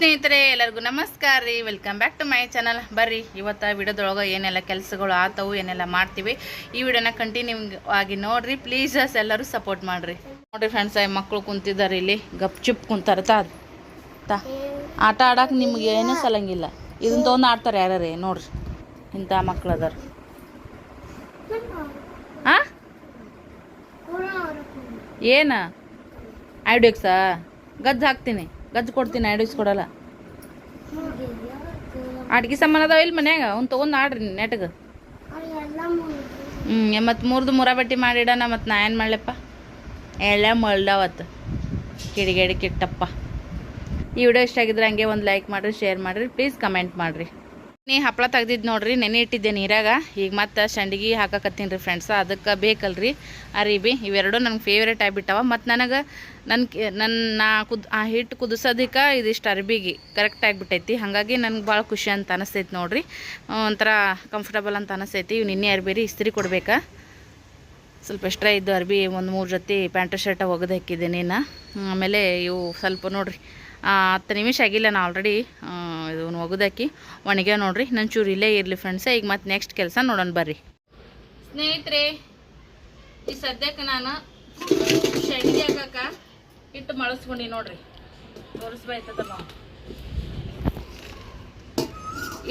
ಸ್ನೇಹಿತರೆ, ಎಲ್ಲರಿಗೂ ನಮಸ್ಕಾರ ರೀ. Welcome back to my channel ಬರ್ರಿ, ಇವತ್ತು ವಿಡಿಯೋದೊಳಗೆ ಏನೆಲ್ಲ ಕೆಲಸಗಳು ಆತವು, ಏನೆಲ್ಲ ಮಾಡ್ತೀವಿ, ಈ ವಿಡಿಯೋನ ಕಂಟಿನ್ಯೂ ಆಗಿ ನೋಡಿರಿ. ಪ್ಲೀಸ್ ಎಲ್ಲರೂ ಸಪೋರ್ಟ್ ಮಾಡ್ರಿ. ನೋಡಿರಿ ಫ್ರೆಂಡ್ಸ್ ಮಕ್ಕಳು ಕುಂತಿದ್ದಾರೆ ಇಲ್ಲಿ. ಗಪ್ ಚುಪ್ ಕುಂತಾರ ತಾ. ತಾ. ಆಟ ಆಡಕ್ಕೆ ನಿಮ್ಗೆ ಏನೂ ಸಲಂಗಿಲ್ಲ. ಇದನ್ನ ತೊಗೊಂಡು ಆಡ್ತಾರೆ ಯಾರ್ಯಾರೇ ನೋಡ್ರಿ. ಇಂಥ ಮಕ್ಳು ಅದಾರ. ಹಾಂ ಏನ? ಐಡಿಯಕ್ಸಾ ಗದ್ದು ಹಾಕ್ತೀನಿ. ಗಜ್ಜು ಕೊಡ್ತೀನಿ ಐಡಿಕ್ಸ್ ಕೊಡಲ್ಲ. ಅಡ್ಗೆ ಸಾಮಾನು ಅದಾವ ಇಲ್ಲಿ ಮನ್ಯಾಗ? ಅವ್ನು ತೊಗೊಂಡು ಆಡ್ರಿ ನೆಟ್ಗೆ. ಹ್ಞೂ ಮತ್ತು ಮೂರ್ದು ಮೂರ ಬಟ್ಟಿ ಮಾಡಿಡೋಣ ಮತ್ತು ನಾ ಏನು ಮಾಡ್ಲಪ್ಪ? ಎಲ್ಲ ಮಳ್ದಾವತ್ತು ಕಿಡಿಗೇಡಿ ಕಿಟ್ಟಪ್ಪ. ಈ ವಿಡಿಯೋ ಇಷ್ಟ ಆಗಿದ್ರೆ ಹಂಗೆ ಒಂದು ಲೈಕ್ ಮಾಡಿರಿ ಶೇರ್ ಮಾಡಿರಿ ಪ್ಲೀಸ್ ಕಮೆಂಟ್ ಮಾಡಿರಿ. ನೀ ಹಪ್ಪಳ ತೆಗ್ದಿದ್ದು ನೋಡ್ರಿ, ನೆನೆ ಇಟ್ಟಿದ್ದೆ ನೀರಾಗ. ಈಗ ಮತ್ತೆ ಸಂಡಿಗೆ ಹಾಕಕತ್ತೀನಿ ರೀ ಫ್ರೆಂಡ್ಸ ಅದಕ್ಕೆ ಬೇಕಲ್ರಿ. ಅರಿಬಿ ಇವೆರಡು ನನಗೆ ಫೇವ್ರೇಟ್ ಆಗಿಬಿಟ್ಟವ ಮತ್ತು ನನಗೆ ನನ್ನ ನನ್ನ ನಾ ಕುದ್, ಆ ಹಿಟ್ಟು ಕುದಿಸೋದಕ್ಕೆ ಇದಿಷ್ಟು ಅರ್ಬಿಗೆ. ಕರೆಕ್ಟ್ ಆಗಿಬಿಟ್ಟೈತಿ. ಹಾಗಾಗಿ ನನಗೆ ಭಾಳ ಖುಷಿ ಅಂತ ಅನಿಸ್ತೈತಿ ನೋಡ್ರಿ. ಒಂಥರ ಕಂಫರ್ಟಬಲ್ ಅಂತ ಅನಿಸ್ತೈತಿ. ಇವು ನಿನ್ನೆ ಅರ್ಬಿ ರೀ ಇಸ್ತ್ರಿ ಕೊಡ್ಬೇಕಾ. ಸ್ವಲ್ಪ ಎಕ್ಸ್ಟ್ರಾ ಇದ್ದು ಅರ್ಬಿ ಒಂದು ಮೂರು ಜೊತೆ ಪ್ಯಾಂಟ್ ಶರ್ಟ ಒಗೆದು ಹಾಕಿದ್ದೀನಿ ನಾ ಆಮೇಲೆ ಇವು ಸ್ವಲ್ಪ ನೋಡ್ರಿ ಹತ್ತು ನಿಮಿಷ ಆಗಿಲ್ಲ ನಾನು ಆಲ್ರೆಡಿ ಇದು ಒಗದಾಕಿ ಒಣಗ್ಯಾವ ನೋಡ್ರಿ ನನ್ನ ಚೂರು ಇಲ್ಲೇ ಇರಲಿ ಫ್ರೆಂಡ್ಸ ಈಗ ಮತ್ತೆ ನೆಕ್ಸ್ಟ್ ಕೆಲಸ ನೋಡೋಣ ಬರ್ರಿ. ಸ್ನೇಹಿತರೆ, ಈ ಸದ್ಯಕ್ಕೆ ನಾನು ಶಗಿ ಹಾಕಕ್ಕ ಇಟ್ಟು ಮಳಸ್ಕೊಂಡಿ ನೋಡ್ರಿ. ತೋರಿಸ್ಬಾಯ್ತದ ನಾವು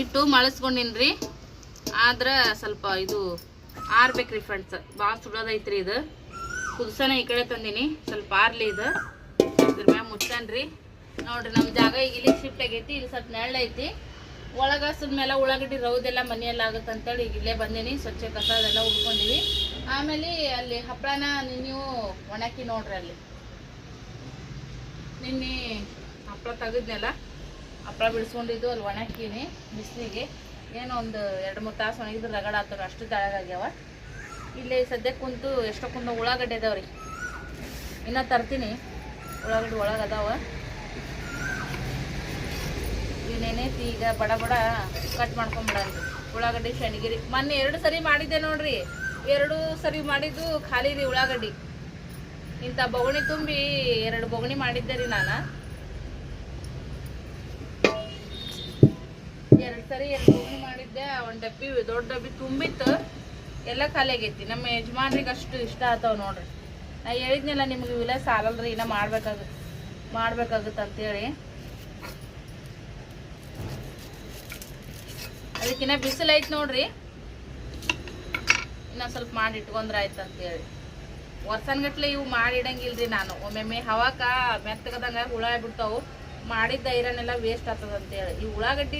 ಇಟ್ಟು ಮಳಸ್ಕೊಂಡಿನ್ರಿ. ಆದ್ರೆ ಸ್ವಲ್ಪ ಇದು ಆರ್ಬೇಕ್ರಿ ಫ್ರೆಂಡ್ಸ್ ಭಾಳ ಸುಡೋದೈತ್ರಿ ಇದು. ಕುದಿಸನ ಈ ಕಡೆ ತಂದೀನಿ. ಸ್ವಲ್ಪ ಆರ್ಲಿ ಇದು. ಇದ್ರ ಮ್ಯಾಗ ಮುಚ್ಚನ್ರಿ. ನೋಡ್ರಿ ನಮ್ಮ ಜಾಗ ಈಗ ಇಲ್ಲಿ ಶಿಫ್ಟ್ ಆಗೈತಿ, ಇಲ್ಲಿ ಸ್ವಲ್ಪ ನೆರಳು ಐತಿ. ಒಳಗ ಮೇಲೆ ಉಳ್ಳಾಗಡ್ಡಿ ರೌದೆಲ್ಲ ಮನೆಯಲ್ಲಿ ಆಗುತ್ತೆ ಅಂತೇಳಿ ಈಗ ಇಲ್ಲೇ ಬಂದೀನಿ, ಸ್ವಚ್ಛ ಕಸ ಅದೆಲ್ಲ ಉಳ್ಕೊಂಡಿವಿ. ಆಮೇಲೆ ಅಲ್ಲಿ ಹಪ್ಪಳನ ನೀವು ಒಣಕಿ ನೋಡ್ರಿ ಅಲ್ಲಿ. ನಿನ್ನೆ ಹಪ್ಪಳ ತೆಗೆದ್ನೆಲ್ಲ ಹಪ್ಪಳ ಬಿಡಿಸ್ಕೊಂಡಿದ್ದು ಅಲ್ಲಿ ಒಣಕಿನಿ ಬಿಸಿಲಿಗೆ. ಏನೋ ಒಂದು ಎರಡು ಮೂರು ತಾಸು ಒಣಗಿದ್ರೆ ರಗಡ ಆತವ್ರು ಅಷ್ಟು ತಳಗಾಗ್ಯಾವ ಇಲ್ಲಿ ಸದ್ಯಕ್ಕೆ ಕುಂತು ಎಷ್ಟೋ ಕುಂದ ಉಳ್ಳಾಗಡ್ಡೆ ಅದಾವ್ರಿ. ಇನ್ನೂ ತರ್ತೀನಿ, ಉಳ್ಳಾಗಡ್ಡೆ ಒಳಗೆ ಅದಾವ. ಇನ್ನೇನೈತಿ ಈಗ ಬಡ ಬಡ ಕಟ್ ಮಾಡ್ಕೊಂಬಿಡನ್ರಿ ಉಳ್ಳಾಗಡ್ಡಿ, ಶನಿಗಿರಿ. ಮೊನ್ನೆ ಎರಡು ಸರಿ ಮಾಡಿದ್ದೆ ನೋಡ್ರಿ. ಎರಡು ಸರಿ ಮಾಡಿದ್ದು ಖಾಲಿ ರೀ ಉಳ್ಳಾಗಡ್ಡಿ. ಇಂಥ ಬೊಗಣಿ ತುಂಬಿ ಎರಡು ಬೊಗಣಿ ಮಾಡಿದ್ದೆ ರೀ ನಾನು. ಎರಡು ಸರಿ ಎರಡು ಬೊಗಣಿ ಮಾಡಿದ್ದೆ. ಒಂದು ಡಬ್ಬಿ, ದೊಡ್ಡ ಡಬ್ಬಿ ತುಂಬಿತ್ತು. ಎಲ್ಲ ಖಾಲಿ ಆಗೈತಿ. ನಮ್ಮ ಯಜಮಾನ್ರಿಗೆ ಅಷ್ಟು ಇಷ್ಟ ಆತಾವ ನೋಡ್ರಿ. ನಾ ಹೇಳಿದ್ನಲ್ಲ, ನಿಮ್ಗೆ ಇವೆಲ್ಲ ಸಾಲಲ್ರಿ ಇನ್ನೂ ಮಾಡ್ಬೇಕಾಗುತ್ತೆ ಮಾಡ್ಬೇಕಾಗುತ್ತೆ ಅಂತೇಳಿ ಅದಕ್ಕಿನ್ನ ಐತೆ ನೋಡ್ರಿ. ಇನ್ನ ಸ್ವಲ್ಪ ಮಾಡಿ ಇಟ್ಕೊಂಡ್ರೆ ಆಯ್ತು ಅಂತೇಳಿ. ವರ್ಷನ್ಗಟ್ಲೆ ಇವು ಮಾಡಿಡಂಗಿಲ್ರಿ ನಾನು. ಒಮ್ಮೊಮ್ಮೆ ಹವಾಕ ಮೆತ್ತಗದಂಗ ಹುಳ ಬಿಡ್ತಾವು ಮಾಡಿದ್ದ ಐರನ್ನೆಲ್ಲ ವೇಸ್ಟ್ ಆಗ್ತದ ಅಂತೇಳಿ. ಈ ಉಳ್ಳಾಗಡ್ಡಿ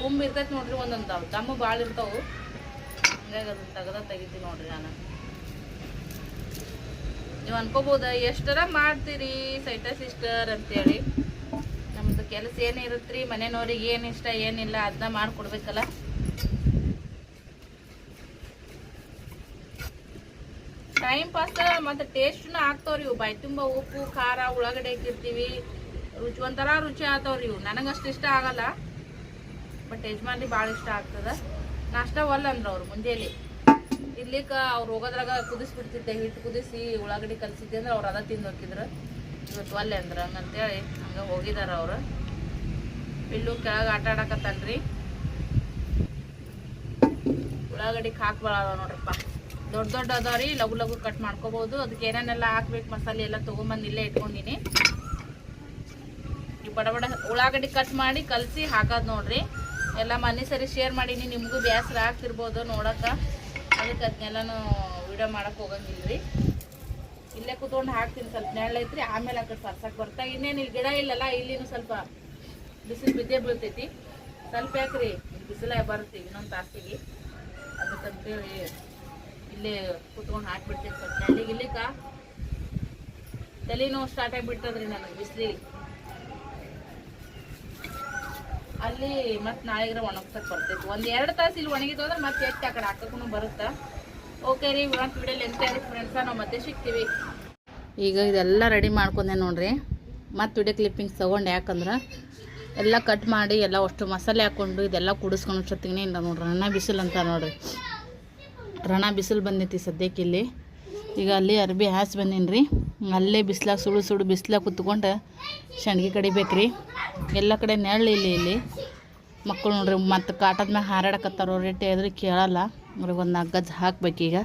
ತುಂಬ ಇರ್ತೈತಿ ನೋಡ್ರಿ ಒಂದೊಂದು ದಮ್ಮು ಭಾಳ ಇರ್ತಾವು. ಹಂಗಾಗಿ ಅದನ್ನ ತೆಗ್ದ ತೆಗಿತೀನಿ ನೋಡ್ರಿ ನಾನು. ನೀವು ಅನ್ಕೋಬೋದ? ಎಷ್ಟರ ಮಾಡ್ತೀರಿ ಸೈಟ ಸಿಸ್ಟರ್ ಅಂತೇಳಿ. ಕೆಲಸ ಇರುತ್ತೆ ಮನೆಯವ್ರಿಗೆ ಏನು ಇಷ್ಟ, ಏನಿಲ್ಲ ಅದನ್ನ ಮಾಡಿಕೊಡ್ಬೇಕಲ್ಲ? ಟೈಮ್ ಪಾಸ್ ಮತ್ತು ಟೇಸ್ಟ್ನು ಆಗ್ತಾವ್ರಿ ಇವು. ಬಾಯಿ ತುಂಬ ಉಪ್ಪು, ಖಾರ, ಉಳ್ಳಾಗಡ್ಡೆ ಹಾಕಿರ್ತೀವಿ ರುಚಿ ಒಂಥರ ರುಚಿ ಆಗ್ತಾವ್ರಿ ಇವು. ನನಗಷ್ಟು ಇಷ್ಟ ಆಗಲ್ಲ. ಬಟ್ ಯಜಮಾನ್ರಿ ಭಾಳ ಇಷ್ಟ ಆಗ್ತದ. ನಾಷ್ಟ ಒಲ್ಲ ಅಂದ್ರೆ ಅವ್ರು ಮುಂಜಾನೆ. ಇರ್ಲಿಕ್ಕ ಅವ್ರು ಹೋಗೋದ್ರಾಗ ಕುದಿಸ್ಬಿಡ್ತಿದ್ದೆ. ಹಿಟ್ಟು ಕುದಿಸಿ ಉಳ್ಳಾಗಡ್ಡಿ ಕಲಿಸಿದ್ದೆ ಅಂದ್ರೆ ಅವ್ರು ಅದ ತಿಂದು ಹೋಗಿದ್ರು ಇವತ್ತು ಒಲ್ಲೆ ಅಂದ್ರೆ ಹಂಗಂತೇಳಿ ಹಂಗೆ ಹೋಗಿದಾರ ಅವರು. ಇಲ್ಲೂ ಕೆಳಗೆ ಆಟ ಆಡಕತ್ತನ್ರಿ ಉಳ್ಳಾಗಡ್ಡಿ ಹಾಕ್ಬಾಳ ನೋಡ್ರಪ್ಪ. ದೊಡ್ಡ ದೊಡ್ಡ ಅದಾವ್ರಿ ಲಘು ಲಘು ಕಟ್ ಮಾಡ್ಕೋಬಹುದು ಅದಕ್ಕೆ ಏನೇನೆಲ್ಲ ಹಾಕ್ಬೇಕು, ಮಸಾಲೆ ಎಲ್ಲ ತೊಗೊಂಬಂದು ಇಲ್ಲೇ ಇಟ್ಕೊಂಡಿನಿ. ಈ ಬಡ ಬಡ ಉಳ್ಳಾಗಡ್ಡಿ ಕಟ್ ಮಾಡಿ ಕಲಸಿ ಹಾಕೋದು ನೋಡ್ರಿ. ಎಲ್ಲ ಮನೆ ಸರಿ ಶೇರ್ ಮಾಡೀನಿ, ನಿಮಗೂ ಬೇಸರ ಆಗ್ತಿರ್ಬೋದು ನೋಡಕ್ಕ. ಅದಕ್ಕೆ ಅದನ್ನೆಲ್ಲನೂ ವಿಡಿಯೋ ಹೋಗಂಗಿಲ್ಲ ಹೋಗಂಗಿಲ್ರಿ. ಇಲ್ಲೇ ಕುತ್ಕೊಂಡು ಹಾಕ್ತೀನಿ ಸ್ವಲ್ಪ ನೆರಳು ಐತ್ರಿ, ಆಮೇಲೆ ಆ ಕಡೆ ಸರ್ಸಕ್ಕೆ ಬರ್ತಾ ಇನ್ನೇನು ಇಲ್ಲಿ ಗಿಡ ಇಲ್ಲಲ್ಲ, ಇಲ್ಲಿನೂ ಸ್ವಲ್ಪ ಬಿಸಿಲು ಬಿದ್ದೇ ಬೀಳ್ತೈತಿ. ಸ್ವಲ್ಪ ಯಾಕ್ರಿ ಬಿಸಿಲ ಬರುತ್ತೆ, ಇನ್ನೊಂದು ತಾಸಿಗೆ. ಅದಕ್ಕಂತೇಳಿ ಇಲ್ಲೇ ಕುತ್ಕೊಂಡು ಹಾಕ್ಬಿಡ್ತೀನಿ ಸ್ವಲ್ಪ ನೆರಳಿಗೆ. ಇಲ್ಲಿಕ ತಲೆನೋವು ಸ್ಟಾರ್ಟ್ ಆಗಿಬಿಡ್ತದ್ರಿ ನನಗೆ ಬಿಸಿಲಿಗೆ. ಅಲ್ಲಿ ಮತ್ತೆ ನಾಳೆಗ್ರ ಒಣಗ್ಸಕ್ ಬರ್ತೈತಿ. ಒಂದು ಎರಡು ತಾಸು ಇಲ್ಲಿ ಒಣಗಿದ್ದು ಅಂದ್ರೆ ಮತ್ತೆ ಎತ್ತಿ ಆ ಕಡೆ ಹಾಕಕ್ಕೂ ಬರುತ್ತಾ? ಓಕೆ ರೀ ಇವತ್ತು ವಿಡಿಯೋ ಲೆಂತ್ ಆಗಿ ಫ್ರೆಂಡ್ಸ ನಾವು ಮತ್ತೆ ಸಿಗ್ತೀವಿ. ಈಗ ಇದೆಲ್ಲ ರೆಡಿ ಮಾಡ್ಕೊಂಡೆ ನೋಡ್ರಿ. ಮತ್ತು ವಿಡಿಯೋ ಕ್ಲಿಪ್ಪಿಂಗ್ಸ್ ತೊಗೊಂಡು, ಯಾಕಂದ್ರೆ ಎಲ್ಲ ಕಟ್ ಮಾಡಿ, ಎಲ್ಲ ಅಷ್ಟು ಮಸಾಲೆ ಹಾಕ್ಕೊಂಡು ಇದೆಲ್ಲ ಕುಡಿಸ್ಕೊಂಡು ಸತ್ತಿಗೆ ಇಲ್ಲ ನೋಡ್ರಿ, ರಣ ಬಿಸಿಲು ಅಂತ ನೋಡ್ರಿ. ರಣ ಬಿಸಿಲು ಬಂದೈತಿ ಸದ್ಯಕ್ಕೆ ಇಲ್ಲಿ. ಈಗ ಅಲ್ಲಿ ಅರ್ಬಿ ಹಾಸಿ ಬಂದೀನಿ ರೀ ಅಲ್ಲೇ ಬಿಸ್ಲಾಗ ಸುಡು ಸುಡು ಬಿಸ್ಲಾಗ ಕುತ್ಕೊಂಡು ಸಂಡ್ಗೆ ರೀ ಎಲ್ಲ ಕಡೆ ನೆರಳಿ ಇಲ್ಲಿ ಇಲ್ಲಿ. ಮಕ್ಕಳು ನೋಡ್ರಿ, ಮತ್ತು ಕಾಟದ ಮ್ಯಾಗ ಹಾರಾಡಕತ್ತಾರ ರೇಟ್ ಎದ್ರಿ ಕೇಳಲ್ಲ. ಅವ್ರಿಗೆ ಒಂದು ನಾಲ್ಕು ಗಜ್ಜ ಈಗ.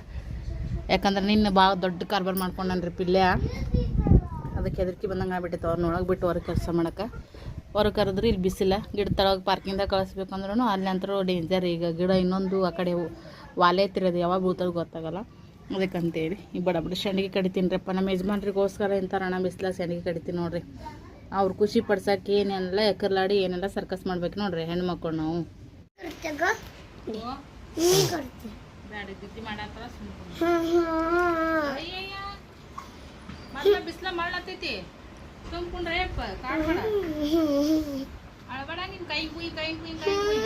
ಯಾಕಂದ್ರೆ ನಿನ್ನ ಭಾಳ ದೊಡ್ಡ ಕಾರ್ಬಾರ್ ಮಾಡ್ಕೊಂಡನ್ರಿ ಪಿಲ್ಯ. ಅದಕ್ಕೆ ಹೆದರ್ಕಿ ಬಂದಂಗೆ ಆಗ್ಬಿಟ್ಟಿತ್ತು. ಅವ್ರನ್ನ ಒಳಗೆ ಬಿಟ್ಟು ಹೊರಗೆ ಕೆಲಸ ಮಾಡೋಕೆ. ಹೊರಗೆ ಕರೆದ್ರೆ ಇಲ್ಲಿ ಬಿಸಿಲ. ಗಿಡ ತಳಗೆ ಪಾರ್ಕಿಂಗ್ದಾಗ ಕಳಿಸ್ಬೇಕಂದ್ರೂ ಅಲ್ಲಿ ಅಂತರೂ ಡೇಂಜರ್ ಈಗ ಗಿಡ ಇನ್ನೊಂದು ಆ ಕಡೆ ವಾಲೆ ತಿರೋದು ಯಾವಾಗ ಬೀಳ್ತದೆ ಗೊತ್ತಾಗಲ್ಲ. ಅದಕ್ಕಂತೇಳಿ ಈ ಬಡ ಬಡ ಸಂಡಿಗೆ ಕಡಿತೀನಿ ರೀಪ್ಪ ನಮ್ಮ ಯಜಮಾನ್ರಿಗೋಸ್ಕರ ಇಂಥ ರಣ ಬಿಸಿಲ ಸಂಡಿಗೆ ಕಡಿತೀನಿ ನೋಡ್ರಿ. ಅವ್ರು ಖುಷಿ ಪಡ್ಸಕ್ಕೆ ಏನೆಲ್ಲ ಎಕರ್ಲಾಡಿ ಏನೆಲ್ಲ ಸರ್ಕಸ್ ಮಾಡ್ಬೇಕು ನೋಡ್ರಿ ಹೆಣ್ಮಕ್ಳು ನಾವು. ಬಿಸ್ಲ ಮಾಡ್ಲತ್ತೈತಿ ಅಳಬೇಡ ನಿನ್ ಕೈ ಕುಯ್ ಕೈ ಕುಯ್ ಕೈ ಕುಯ್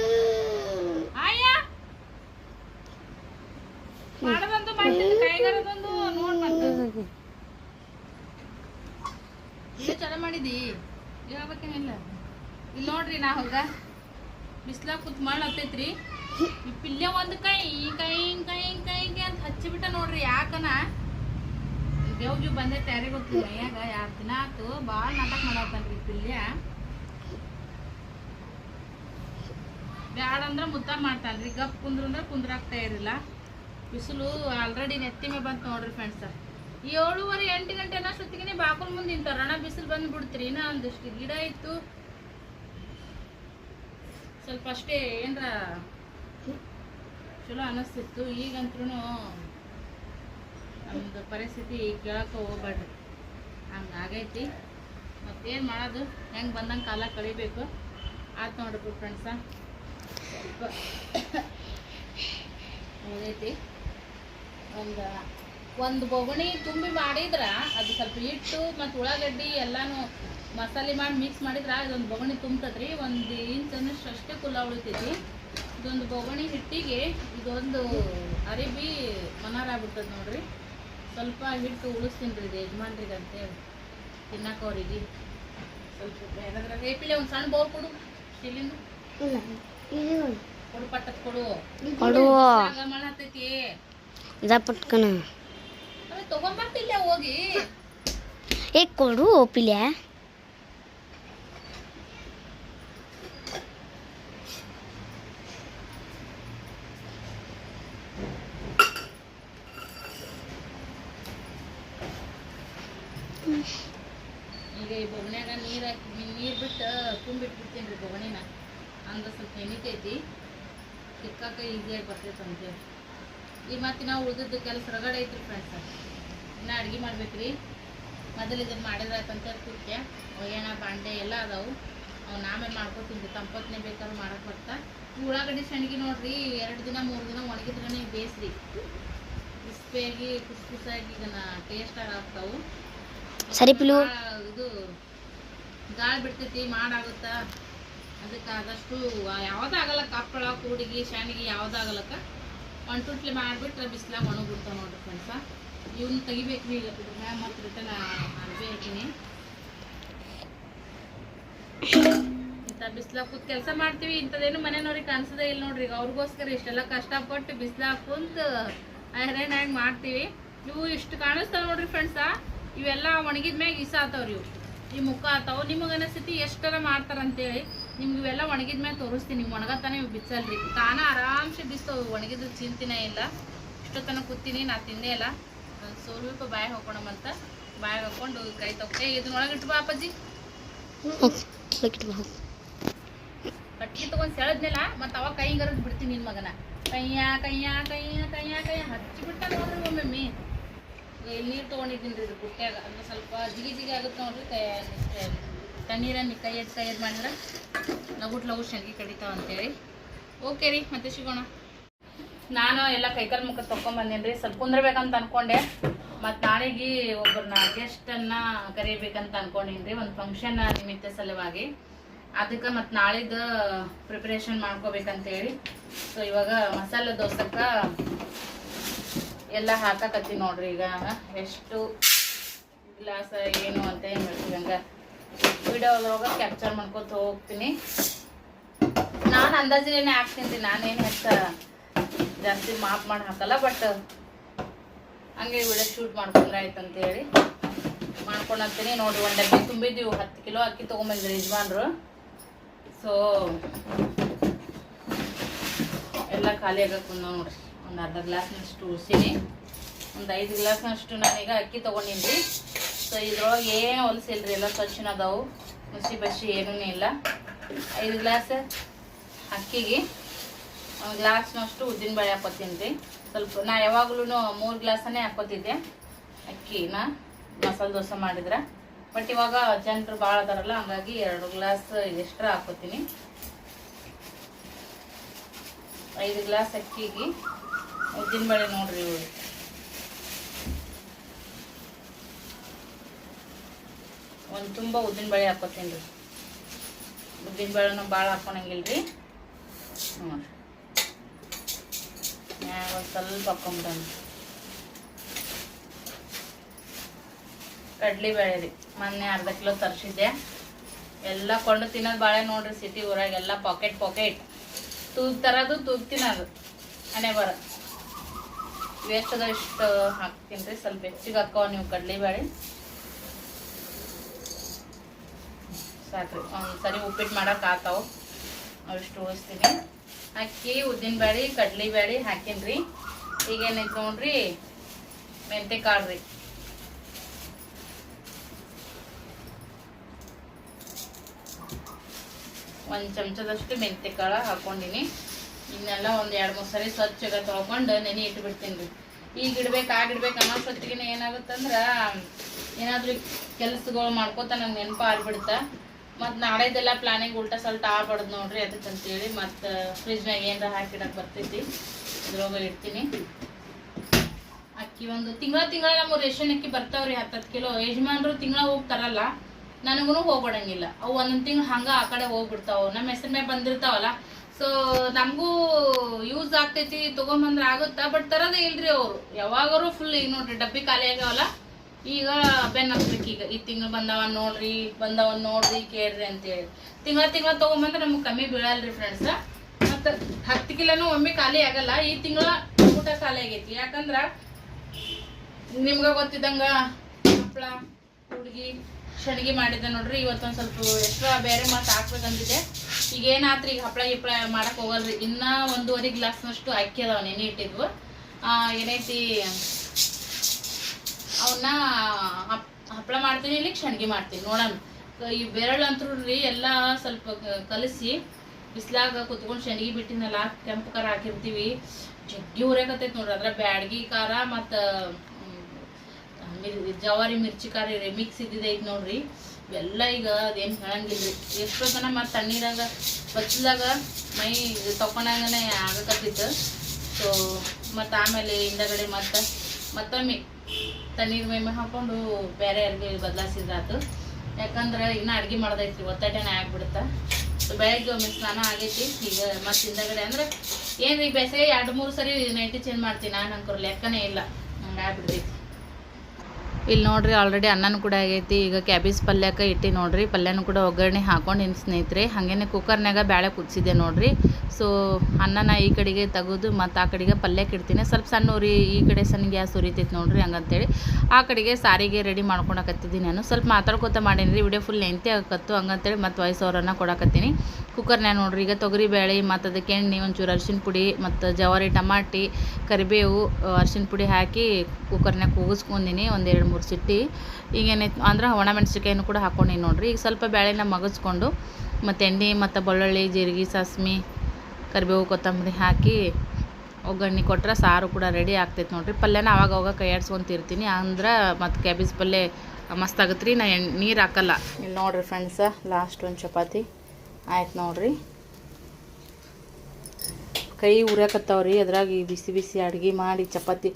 ಮಾಡದಂತೂ ಮಾಡ್ತಿದ್ದೆ ಕೈಗಾರದೊಂದು ನೋಡ್ ಮತ್ತೆ ಚಲೋ ಮಾಡಿದಿ. ಹೇಳ್ಬೇಕೇನಿಲ್ಲ ಇಲ್ಲಿ. ನೋಡ್ರಿ ನಾ ಹೋಗ. ಬಿಸ್ಲಾಗ ಕುತ್ ಮಾಡ್ಲತ್ತೈತ್ರಿ ಈ ಪಿಲ್ಯ ಒಂದು ಕೈ ಈ ಕೈ ಕೈ ಕೈಗೆ ಅಂತ ಹಚ್ಚಿಬಿಟ್ಟ ನೋಡ್ರಿ ಯಾಕನ. ದೇವ್ಜು ಬಂದೈತೆ ಯಾರಿಗೆ ಗೊತ್ತಿಲ್ಲ ಮೈಯಾಗ. ಎರಡು ದಿನ ಆತು. ಭಾಳ ನಾಟಕ ಮಾಡತ್ತನ್ರಿ ಪಿಲ್ಯ ಬ್ಯಾಡ ಅಂದ್ರೆ ಮುದ್ದ ಮಾಡ್ತಾನ್ರಿ ಗಪ್ ಕುಂದ್ರಂದ್ರೆ ಕುಂದ್ರಾಗ್ತಾ ಇರಲಿಲ್ಲ ಬಿಸಿಲು ಆಲ್ರೆಡಿ ನೆತ್ತಿ ಮೇಲೆ ಬಂತು ನೋಡ್ರಿ ಫ್ರೆಂಡ್ಸ್ ಏಳುವರೆ ಎಂಟು ಗಂಟೆ ಅನ್ನೋಷ್ಟೊತ್ತಿಗೆ ಬಾಕಲ್ ಮುಂದೆ ನಿಂತಾರ. ಅಣ್ಣ ಬಿಸಿಲು ಬಂದು ಬಿಡ್ತೀರಿ. ಇನ್ನ ಒಂದಿಷ್ಟು ಗಿಡ ಇತ್ತು. ಸ್ವಲ್ಪ ಅಷ್ಟೇ ಏನರ ಚಲೋ ಅನ್ನಿಸ್ತಿತ್ತು ಈಗಂತೂ ನಮ್ಮದು ಪರಿಸ್ಥಿತಿ ಕೇಳಕ್ಕೆ ಹೋಗ್ಬೇಡ್ರಿ. ಹಂಗೆ ಆಗೈತಿ. ಮತ್ತೇನು ಮಾಡೋದು? ಹೆಂಗೆ ಬಂದಂಗೆ ಕಾಲ ಕಳಿಬೇಕು? ಆಯ್ತು ನೋಡ್ರಿ ಫ್ರೆಂಡ್ಸ. ಸ್ವಲ್ಪ ಹೋಗೈತಿ. ಒಂದು ಒಂದು ಬೊಗಣಿ ತುಂಬಿ ಮಾಡಿದ್ರ ಅದು ಸ್ವಲ್ಪ ಹಿಟ್ಟು ಮತ್ತು ಉಳ್ಳಾಗಡ್ಡಿ ಎಲ್ಲಾನು ಮಸಾಲೆ ಮಾಡಿ ಮಿಕ್ಸ್ ಮಾಡಿದ್ರ ಇದೊಂದು ಬೊಗಣಿ ತುಂಬ್ತದ್ರಿ. ಒಂದು ಇಂಚ್ ಅನ್ನಷ್ಟು ಅಷ್ಟೇ ಕುಲ್ಲ ಉಳಿತೈತಿ. ಇದೊಂದು ಬೊಗಣಿ ಹಿಟ್ಟಿಗೆ ಇದೊಂದು ಅರಿಬಿ ಮನಾರ ಆಗ್ಬಿಡ್ತದೆ ನೋಡ್ರಿ. ಸ್ವಲ್ಪ ಹಿಟ್ಟು ಉಳಿಸ್ತೀನಿ ರೀ ಇದು ಯಜಮಾನ್ರಿಗೆ ಅಂತೇಳಿ ತಿನ್ನಕ್ಕೆ ಅವ್ರಿಗೆ. ಸ್ವಲ್ಪ ರೇಪಿಲೆ ಒಂದು ಸಣ್ಣ ಬೌಲ್ ಕೊಡು ಸ್ಟೀಲಿಂದು ಕೊಡು ಪಟ್ಟದ ಕೊಡು. ಮಾಡತ್ತೈತಿ ಇದ ಪಟ್ಕನ. ತಗೊಂಬರ್ತಿಲ್ಲ ಹೋಗಿ? ಏ ಕೊಡು ಪಿಲ್ಯ. ಈಗ ಈ ಬೊಗಣ್ಯಾಗ ನೀರು ಹಾಕಿ ನೀರು ಬಿಟ್ಟು ತುಂಬಿಟ್ಬಿಡ್ತೀನಿ ರೀ ಬೊಗಣಿನ. ಅಂದ್ರೆ ಸ್ವಲ್ಪ ನೆನಿತೈತಿ ಸಿಕ್ಕಾಕ ಈಸಿಯಾಗಿ ಬರ್ತೈತೆ ಅಂತೇಳಿ ಈಗ ಮತ್ತೆ ನಾವು ಉಳಿದದ್ದು ಕೆಲಸ ರಗಡೆ ಐತ್ರಿ ಫ್ರೆಂಡ್ಸ್ ಇನ್ನು ಅಡ್ಗೆ ಮಾಡ್ಬೇಕ್ರಿ. ಮೊದಲು ಇದನ್ನು ಮಾಡಿದ್ರಾಯ್ತಂತ ಕುಕ್ಕೆ ಒಯ್ಯಣ ಬಾಂಡೆ ಎಲ್ಲ ಅದಾವು. ಅವು ಆಮೇಲೆ ಮಾಡ್ಕೊತೀನಿ ತಂಪತ್ನೇ ಬೇಕಾದ್ರೆ ಮಾಡಕ್ಕೆ ಬರ್ತಾ. ಉಳ್ಳಾಗಡ್ಡಿ ಸಣ್ಗಿ ನೋಡ್ರಿ ಎರಡು ದಿನ ಮೂರು ದಿನ ಒಣಗಿದ್ರೆ ಬೇಸ್ರಿ. ಕ್ರಿಸ್ಪಿಯಾಗಿ ಕುಸ್ ಕುಸಾಗಿ ಇದನ್ನ ಟೇಸ್ಟ್ ಆಗ್ತಾವು. ಸರಿ ಪಿಲು. ಇದು ಗಾಳಿ ಬಿಡ್ತೈತಿ ಮಾಡಾಗುತ್ತ ಅದಕ್ಕೆ ಆದಷ್ಟು ಯಾವ್ದಾಗಲ್ಲ ಕಪ್ಪಳ ಕೂಡಿಗೆ ಶಾಣಿಗೆ ಯಾವ್ದಾಗಲ್ಲಕ್ಕ ಒಂಟುಟ್ಲೆ ಮಾಡಿಬಿಟ್ರೆ ಬಿಸಿಲಾಗ ಒಣಗಿಬಿಡ್ತಾವೆ ನೋಡ್ರಿ ಫ್ರೆಂಡ್ಸ ಇವನ್ನ ತೆಗಿಬೇಕು ಈಗ ಮ್ಯಾಮ್ ಮತ್ತೆ ರಿಟರ್ನ್ ಅರ್ಬಿ ಹಾಕಿನಿ ಇಂಥ ಬಿಸಿಲಾಗ ಕೂತ್ ಕೆಲಸ ಮಾಡ್ತೀವಿ. ಇಂಥದ್ದೇನು ಮನೆಯವ್ರಿಗೆ ಕಾಣಿಸೋದೇ ಇಲ್ಲ ನೋಡ್ರಿ. ಈಗ ಅವ್ರಿಗೋಸ್ಕರ ಇಷ್ಟೆಲ್ಲ ಕಷ್ಟಪಟ್ಟು ಬಿಸಿಲಾಗ ಕುಂತು ಹೈರಾಣಾಗಿ ಮಾಡ್ತೀವಿ. ಇವು ಇಷ್ಟು ಕಾಣಿಸ್ತಾವ ನೋಡ್ರಿ ಫ್ರೆಂಡ್ಸ ಇವೆಲ್ಲ ಒಣಗಿದ ಮ್ಯಾಗ ಇಸ ಆತಾವ್ರಿ ಇವು. ಈ ಮುಖ ಆತಾವ. ನಿಮಗೆ ಅನಿಸ್ತೈತಿ ಎಷ್ಟರ ಮಾಡ್ತಾರಂತೇಳಿ. ನಿಮ್ಗೆ ಇವೆಲ್ಲ ಒಣಗಿದ ಮ್ಯಾಗ ತೋರಿಸ್ತೀನಿ. ಒಣಗತ್ತಾನೆ ಇವು ಬಿಚ್ಚಲ್ರಿ. ತಾನ ಆರಾಮ್ಸೆ ಬಿಸ್ತವು. ಒಣಗಿದ್ದು ಚಿಂತಿನೇ ಇಲ್ಲ. ಇಷ್ಟೊತ್ತನ ಕೂತೀನಿ, ನಾ ತಿಂದೇ ಇಲ್ಲ. ಸ್ವಲ್ಪ ಬಾಯಿ ಹಾಕೋಣಮಂತ ಬಾಯಿ ಹಾಕೊಂಡು ಕೈ ತೊಕ್ಕೆ ಇದನ್ನ ಇಟ್ಬಾ ಬಾ ಅಪ್ಪಾಜಿ. ಕಟ್ಟಿ ತಗೊಂಡ್ ಸೆಳದ್ನೆಲ್ಲ ಮತ್ತೆ ಅವಾಗ ಕೈ ಗರದ್ ಬಿಡ್ತೀನಿ ನಿನ್ ಮಗನ. ಕೈಯ ಕೈಯ ಕೈಯ ಕೈಯ ಕೈಯ ಹಚ್ಚಿ ಬಿಟ್ಟ ನೋಡ್ರಿ ಒಮ್ಮೊಮ್ಮೆ. ಇಲ್ಲಿ ನೀರು ತೊಗೊಂಡಿದ್ದೀನಿ ರೀ ಇದು ಗುಟ್ಯಾಗ ಅಂದ್ರೆ ಸ್ವಲ್ಪ ಜಿಗಿ ಜಿಗಿ ಆಗುತ್ತೆ ನೋಡ್ರಿ ಕೈ ತಣ್ಣೀರನ್ನು ಕೈ ಎದ್ದು ಕೈ ಎದ್ದು ಮಾಡಿದ್ರೆ ಲಗುಟ್ ಲಗು ಶಂಗಿ ಕಡಿತಾವ ಅಂತೇಳಿ ಓಕೆ ರೀ ಮತ್ತೆ ಸಿಗೋಣ. ನಾನು ಎಲ್ಲ ಕೈಕಾಲು ಮುಖ ತೊಗೊಂಬಂದೇನಿ ರೀ ಸ್ವಲ್ಪ ಕುಂದ್ರಬೇಕಂತ ಅನ್ಕೊಂಡೆ. ಮತ್ತು ನಾಳೆಗೆ ಒಬ್ಬರನ್ನ ಗೆಸ್ಟನ್ನು ಕರಿಬೇಕಂತ ಅನ್ಕೊಂಡಿನ್ರಿ, ಒಂದು ಫಂಕ್ಷನ್ ನಿಮಿತ್ತ ಸಲುವಾಗಿ. ಅದಕ್ಕೆ ಮತ್ತು ನಾಳಿದ್ದು ಪ್ರಿಪ್ರೇಷನ್ ಮಾಡ್ಕೋಬೇಕಂತೇಳಿ. ಸೊ ಇವಾಗ ಮಸಾಲೆ ದೋಸಕ್ಕೆ ಎಲ್ಲ ಹಾಕಕತ್ತೀನಿ ನೋಡ್ರಿ ಈಗ. ಎಷ್ಟು ಗ್ಲಾಸ್ ಏನು ಅಂತ ಏನು ಹೇಳ್ತೀವಿ ಹಂಗೆ. ವಿಡಿಯೋ ಒಳಗೆ ಕ್ಯಾಪ್ಚರ್ ಮಾಡ್ಕೊತ ಹೋಗ್ತೀನಿ. ನಾನು ಅಂದಾಜಿನೇ ಹಾಕ್ತೀನಿ ರೀ, ನಾನೇನು ಹೆಚ್ಚು ಜಾಸ್ತಿ ಮಾಪ್ ಮಾಡಿ ಹಾಕಲ್ಲ ಬಟ್ ಹಂಗೆ ವಿಡಿಯೋ ಶೂಟ್ ಮಾಡ್ಕೊಂಡ್ರೆ ಆಯ್ತು ಅಂತ ಹೇಳಿ ಮಾಡ್ಕೊಂಡಂತೀನಿ ನೋಡಿ, ಒಂದು ಡಬ್ಬಿ ತುಂಬಿದ್ದೀವಿ, ಹತ್ತು ಕಿಲೋ ಅಕ್ಕಿ ತೊಗೊಂಬಂದ್ರಿ ಯಜಮಾನ್ರು. ಸೊ ಎಲ್ಲ ಖಾಲಿ ಆಗಕ್ಕೆ ಬಂದ ನೋಡ್ರಿ. ಒಂದು ಅರ್ಧ ಗ್ಲಾಸ್ನಷ್ಟು ಉಳಿಸೀನಿ ಒಂದು ಐದು ಗ್ಲಾಸ್ನಷ್ಟು ನಾನೀಗ ಅಕ್ಕಿ ತೊಗೊಂಡಿನಿ ಸೊ ಇದ್ರೊಳಗೆ ಏನು ಹೊಲಿಸಿಲ್ರಿ, ಎಲ್ಲ ಸ್ವಚ್ಛನ ಅದಾವು. ಹುಸಿ ಬಸಿ ಏನೂ ಇಲ್ಲ. ಐದು ಗ್ಲಾಸ್ ಅಕ್ಕಿಗೆ. ಗ್ಲಾಸ್ನಷ್ಟು ಉದ್ದಿನ ಬೇಳೆ ಹಾಕೋತೀನಿ. ಸ್ವಲ್ಪ, ನಾ ಯಾವಾಗ್ಲೂ ಮೂರು ಗ್ಲಾಸನೇ ಹಾಕೋತಿದ್ದೆ. ಅಕ್ಕಿನ ಮಸಾಲೆ ದೋಸೆ ಮಾಡಿದ್ರೆ. ಬಟ್ ಇವಾಗ ಜನರು ಭಾಳ ಅದಾರಲ್ಲ, ಹಂಗಾಗಿ ಎರಡು ಗ್ಲಾಸ್ ಎಕ್ಸ್ಟ್ರಾ ಹಾಕೋತೀನಿ. ಐದು ಗ್ಲಾಸ್ ಅಕ್ಕಿಗೆ. ಉದ್ದಿನ ಬೇಳೆ ನೋಡ್ರಿ ಇವಳು ಒಂದು ತುಂಬ ಉದ್ದಿನ ಬೇಳೆ ಹಾಕೋತೀನಿ ರೀ. ಉದ್ದಿನ ಬೇಳೆನೂ ಭಾಳ ಹಾಕೊಳಂಗಿಲ್ಲ ರೀ ಒಂದು ಸ್ವಲ್ಪ ಹಾಕೊಂಬಿಡೋಣ. ಕಡ್ಲಿ ಬೇಳೆ ರೀ ಮೊನ್ನೆ ಅರ್ಧ ಕಿಲೋ ತರಿಸಿದ್ದೆ. ಎಲ್ಲ ಕೊಂಡು ತಿನ್ನೋದು ಬಾಳೆ ನೋಡ್ರಿ ಸಿಟಿ ಊರಾಗ ಎಲ್ಲ ಪಾಕೆಟ್ ಪಾಕೆಟ್ ತೂಗ್ ತರೋದು ತೂಗ್ ತಿನ್ನೋದು. ಮನೆ ಬರ. ವೇಸ್ಟ್ ಅದ ಇಷ್ಟು ಹಾಕ್ತೀನಿ ರೀ. ಸ್ವಲ್ಪ ಹೆಚ್ಚಿಗೆ ಹಾಕೋ ನೀವು ಕಡ್ಲಿ ಬೇಳೆ ಸಾಕ್ರಿ. ಒಂದು ಸರಿ ಉಪ್ಪಿಟ್ಟು ಮಾಡಕ್ಕೆ ಹಾಕಾವು ಅವಿಷ್ಟು ಉಳಿಸ್ತೀನಿ. ಅಕ್ಕಿ ಉದ್ದಿನ ಬೇಳೆ, ಕಡ್ಲಿ ಬೇಳೆ ಹಾಕಿನ್ರಿ ಈಗ ಏನೈತೆ ನೋಡ್ರಿ? ಮೆಂತೆ ಕಾಳು ರೀ. ಒಂದು ಚಮಚದಷ್ಟು ಮೆಂತೆ ಕಾಳು ಹಾಕೊಂಡಿನಿ. ಇನ್ನೆಲ್ಲ ಒಂದು ಎರಡು ಮೂರು ಸರಿ ಸ್ವಚ್ಛಗೆ ತೊಳ್ಕೊಂಡು ನೆನೆ ಇಟ್ಬಿಡ್ತೀನಿ ರೀ. ಈಗ ಇಡ್ಬೇಕು ಆಗಿಡ್ಬೇಕು ಅನ್ನೋ ಸತ್ತಿಗೆ ಏನಾಗುತ್ತಂದ್ರೆ, ಏನಾದರೂ ಕೆಲಸಗಳು ಮಾಡ್ಕೋತ ನಂಗೆ ನೆನಪು ಆಗ್ಬಿಡ್ತಾ. ಮತ್ತು ನಾಳೆದೆಲ್ಲ ಪ್ಲಾನಿಂಗ್ ಉಲ್ಟಾ ಸಲ್ಟ ಆಗ್ಬಾರ್ದು ನೋಡ್ರಿ ಅದಕ್ಕೆ ಅಂತೇಳಿ ಮತ್ತು ಫ್ರಿಜ್ನಾಗ ಏನಾರ ಹಾಕಿಡಕ್ಕೆ ಬರ್ತೈತಿ. ಇದ್ರೊಳಗೆ ಇಡ್ತೀನಿ. ಅಕ್ಕಿ ಒಂದು ತಿಂಗಳ ತಿಂಗಳ ನಮ್ಮ ರೇಷನ್ ಅಕ್ಕಿ ಬರ್ತಾವ್ರಿ ಹತ್ತತ್ತು ಕಿಲೋ. ಯಜಮಾನ್ರು ತಿಂಗಳ ಹೋಗಿ ತರಲ್ಲ ನನಗೂ ಹೋಗ್ಬಿಡಂಗಿಲ್ಲ. ಅವು ಒಂದೊಂದು ತಿಂಗಳು ಹಂಗೆ ಆ ಕಡೆ ಹೋಗ್ಬಿಡ್ತಾವ. ನಮ್ಮ ಹೆಸರು ಮೇಲೆ ಬಂದಿರ್ತಾವಲ್ಲ, ಸೊ ನಮಗೂ ಯೂಸ್ ಆಗ್ತೈತಿ, ತೊಗೊಂಬಂದ್ರೆ ಆಗುತ್ತಾ? ಬಟ್ ತರೋದೇ ಇಲ್ರಿ ಅವರು. ಯಾವಾಗಾರು ಫುಲ್ ಈಗ ನೋಡ್ರಿ, ಡಬ್ಬಿ ಖಾಲಿ ಆಗ್ಯಾವಲ್ಲ ಈಗ ಬೆನ್ ಹತ್ಬೇಕು ಈಗ ಈ ತಿಂಗಳು ಬಂದವ ನೋಡ್ರಿ ಬಂದವ ನೋಡ್ರಿ ಕೇಳ್ರಿ ಅಂತೇಳಿ ತಿಂಗಳ ತಿಂಗಳ ತೊಗೊಂಬಂದ್ರೆ ನಮ್ಗೆ ಕಮ್ಮಿ ಬೀಳಲ್ರಿ ಫ್ರೆಂಡ್ಸ್ ಮತ್ತು ಹತ್ತು ಕಿಲೋನು ಒಮ್ಮೆ ಖಾಲಿ ಆಗಲ್ಲ, ಈ ತಿಂಗಳ ಊಟ ಖಾಲಿ ಆಗೈತಿ. ಯಾಕಂದ್ರೆ ನಿಮ್ಗೆ ಗೊತ್ತಿದ್ದಂಗೆ ಹಪ್ಪಳ ಹುಡುಗಿ ಶಣಗಿ ಮಾಡಿದ್ದೆ ನೋಡ್ರಿ, ಇವತ್ತೊಂದು ಸ್ವಲ್ಪ ಎಕ್ಸ್ಟ್ರಾ ಬೇರೆ ಮತ್ತೆ ಹಾಕ್ಬೇಕಂತಿದೆ ಈಗ ಏನಾತ್ರಿ ಈಗ ಹಪ್ಪಳ ಗಿಪ್ಪಳ ಮಾಡಕ್ ಹೋಗಲ್ರಿ. ಇನ್ನ ಒಂದೂವರೆ ಗ್ಲಾಸ್ನಷ್ಟು ಅಕ್ಕಿ ಅದಾವ ನೆನೆ ಇಟ್ಟಿದ್ವು. ಏನೈತಿ ಅವನ್ನ ಹಪ್ಪಳ ಮಾಡ್ತೀನಿ ಇಲ್ಲಿ, ಕ್ಷಣಿಗೆ ಮಾಡ್ತೀನಿ. ನೋಡೋಣ ಈ ಬೆರಳಂತ್ರು ರೀ ಎಲ್ಲ ಸ್ವಲ್ಪ ಕಲಸಿ, ಬಿಸಿಲಾಗ ಕುತ್ಕೊಂಡು ಶಣಗಿ ಬಿಟ್ಟಿನಲ್ಲ ಕೆಂಪು ಖಾರ ಹಾಕಿರ್ತೀವಿ. ಜಗ್ಗಿ ಉರಿಯಾಕತ್ತೈತಿ ನೋಡ್ರಿ. ಅದ್ರ ಬ್ಯಾಡ್ಗಿ ಖಾರ ಮತ್ತು ಜವಾರಿ ಮಿರ್ಚಿ ಖಾರ ಮಿಕ್ಸ್ ಇದ್ದಿದ್ದೈತಿ ನೋಡ್ರಿ. ಎಲ್ಲ ಈಗ ಅದೇನು ಹೇಳಂಗಿಲ್ರಿ. ಎಷ್ಟೋ ಜನ ಮತ್ತು ತಣ್ಣೀರಾಗ ಬಚ್ಚಲಾಗ ಮೈ ತಕೊಂಡಂಗನೇ ಆಗಕತ್ತಿತ್ತು. ಸೊ ಮತ್ತು ಆಮೇಲೆ ಹಿಂದಗಡೆ ಮತ್ತು ಮತ್ತೊಮ್ಮೆ ತಣ್ಣೀರ್ ಮೈ ಮೇಲೆ ಹಾಕೊಂಡು ಬೇರೆ ಅರ್ಬಿ ಬದಲಾಯಿಸಿದ್ರಾತು. ಯಾಕಂದ್ರೆ ಇನ್ನು ಅಡ್ಗೆ ಮಾಡೋದೈತಿ ಒತ್ತಟೆನೇ ಆಗ್ಬಿಡುತ್ತ. ಬೆಳಗ್ಗೆ ಒಮ್ಮೆ ಸ್ನಾನ ಆಗೈತಿ, ಈಗ ಮತ್ತೆ ಹಿಂದಗಡೆ ಅಂದ್ರೆ ಏನ್ರಿ, ಬೇಸಿಗೆ ಎರಡು ಮೂರು ಸರಿ ನೈಟಿ ಚೇಂಜ್ ಮಾಡ್ತೀನಿ, ನಾನು ಅಂಕರ್ ಲೆಕ್ಕನೇ ಇಲ್ಲ. ಹಂಗೆ ಆಗ್ಬಿಡ್ತೈತಿ. ಇಲ್ಲಿ ನೋಡ್ರಿ ಆಲ್ರೆಡಿ ಅನ್ನನೂ ಕೂಡ ಆಗೈತಿ. ಈಗ ಕ್ಯಾಬೇಜ್ ಪಲ್ಯಕ್ಕೆ ಇಟ್ಟು ನೋಡ್ರಿ. ಪಲ್ಯನೂ ಕೂಡ ಒಗ್ಗರಣೆ ಹಾಕೊಂಡಿನಿ ಸ್ನೇಹಿತರೆ. ಹಾಗೇನೆ ಕುಕ್ಕರ್ನಾಗ ಬೇಳೆ ಕುದಿಸಿದೆ ನೋಡ್ರಿ. ಸೊ ಅನ್ನನ ಈ ಕಡೆಗೆ ತೆಗೆದು ಮತ್ತು ಆ ಕಡೆಗೆ ಪಲ್ಯಕ್ಕೆ ಇಡ್ತೀನಿ. ಸ್ವಲ್ಪ ಸಣ್ಣ ಉರಿ, ಈ ಕಡೆ ಸಣ್ಣ ಗ್ಯಾಸ್ ಉರಿತೈತಿ ನೋಡ್ರಿ ಹಂಗಂತೇಳಿ. ಆ ಕಡೆಗೆ ಸಾರಿಗೆ ರೆಡಿ ಮಾಡ್ಕೊಳಕತ್ತಿದ್ದೀನಿ ನಾನು. ಸ್ವಲ್ಪ ಮಾತಾಡ್ಕೊತ ಮಾಡೀನಿ ರೀ. ವಿಡಿಯೋ ಫುಲ್ ಲೆಂತಿ ಆಗಕತ್ತು ಹಂಗಂತೇಳಿ ಮತ್ತು ವಾಯ್ಸ್ ಅವರನ್ನು ಕೊಡಕತ್ತೀನಿ. ಕುಕ್ಕರ್ನ್ಯಾಗ ನೋಡ್ರಿ, ಈಗ ತೊಗರಿ ಬೇಳೆ ಮತ್ತು ಅದಕ್ಕೆ ಎಣ್ಣೆ ಒಂಚೂರು ಅರ್ಶಿನ ಪುಡಿ ಮತ್ತು ಜವಾರಿ ಟಮಾಟಿ, ಕರಿಬೇವು ಅರ್ಶಿನ ಪುಡಿ ಹಾಕಿ ಕುಕ್ಕರ್ನಾಗ ಕೂಗಿಸ್ಕೊಂಡಿನಿ. ಒಂದು ಎರಡು ಮೂರು ಸಿಟ್ಟಿ ಈಗ ಏನೈತೆ ಅಂದ್ರೆ ಒಣ ಮೆಣಸಿನ್ಕಾಯಿನೂ ಕೂಡ ಹಾಕ್ಕೊಂಡಿ ನೋಡಿರಿ. ಈಗ ಸ್ವಲ್ಪ ಬೇಳೆನ ಮಗಸ್ಕೊಂಡು ಮತ್ತು ಎಣ್ಣೆ ಮತ್ತು ಬೆಳ್ಳುಳ್ಳಿ, ಜೀರಿಗೆ, ಸಾಸ್ಮಿ, ಕರಿಬೇವು, ಕೊತ್ತಂಬರಿ ಹಾಕಿ ಒಗ್ಗರಣೆ ಕೊಟ್ಟರೆ ಸಾರು ಕೂಡ ರೆಡಿ ಆಗ್ತೈತೆ ನೋಡಿರಿ. ಪಲ್ಯನ ಅವಾಗ ಅವಾಗ ಕೈ ಆಡ್ಸ್ಕೊಂತಿರ್ತೀನಿ ಅಂದ್ರೆ ಮತ್ತು ಕ್ಯಾಬೇಜ್ ಪಲ್ಯ ಮಸ್ತ್ ಆಗತ್ತೆ ರೀ ನಾ ಎಣ್ಣೆ ನೀರು ಹಾಕಲ್ಲ. ಇಲ್ಲಿ ನೋಡಿರಿ ಫ್ರೆಂಡ್ಸ ಲಾಸ್ಟ್ ಒಂದು ಚಪಾತಿ. ಆಯ್ತು ನೋಡ್ರಿ. ಕೈ ಉರಿಯಾಕತ್ತಾವ್ರಿ. ಅದ್ರಾಗ ಈ ಬಿಸಿ ಬಿಸಿ ಅಡ್ಗೆ ಮಾಡಿ ಚಪಾತಿ,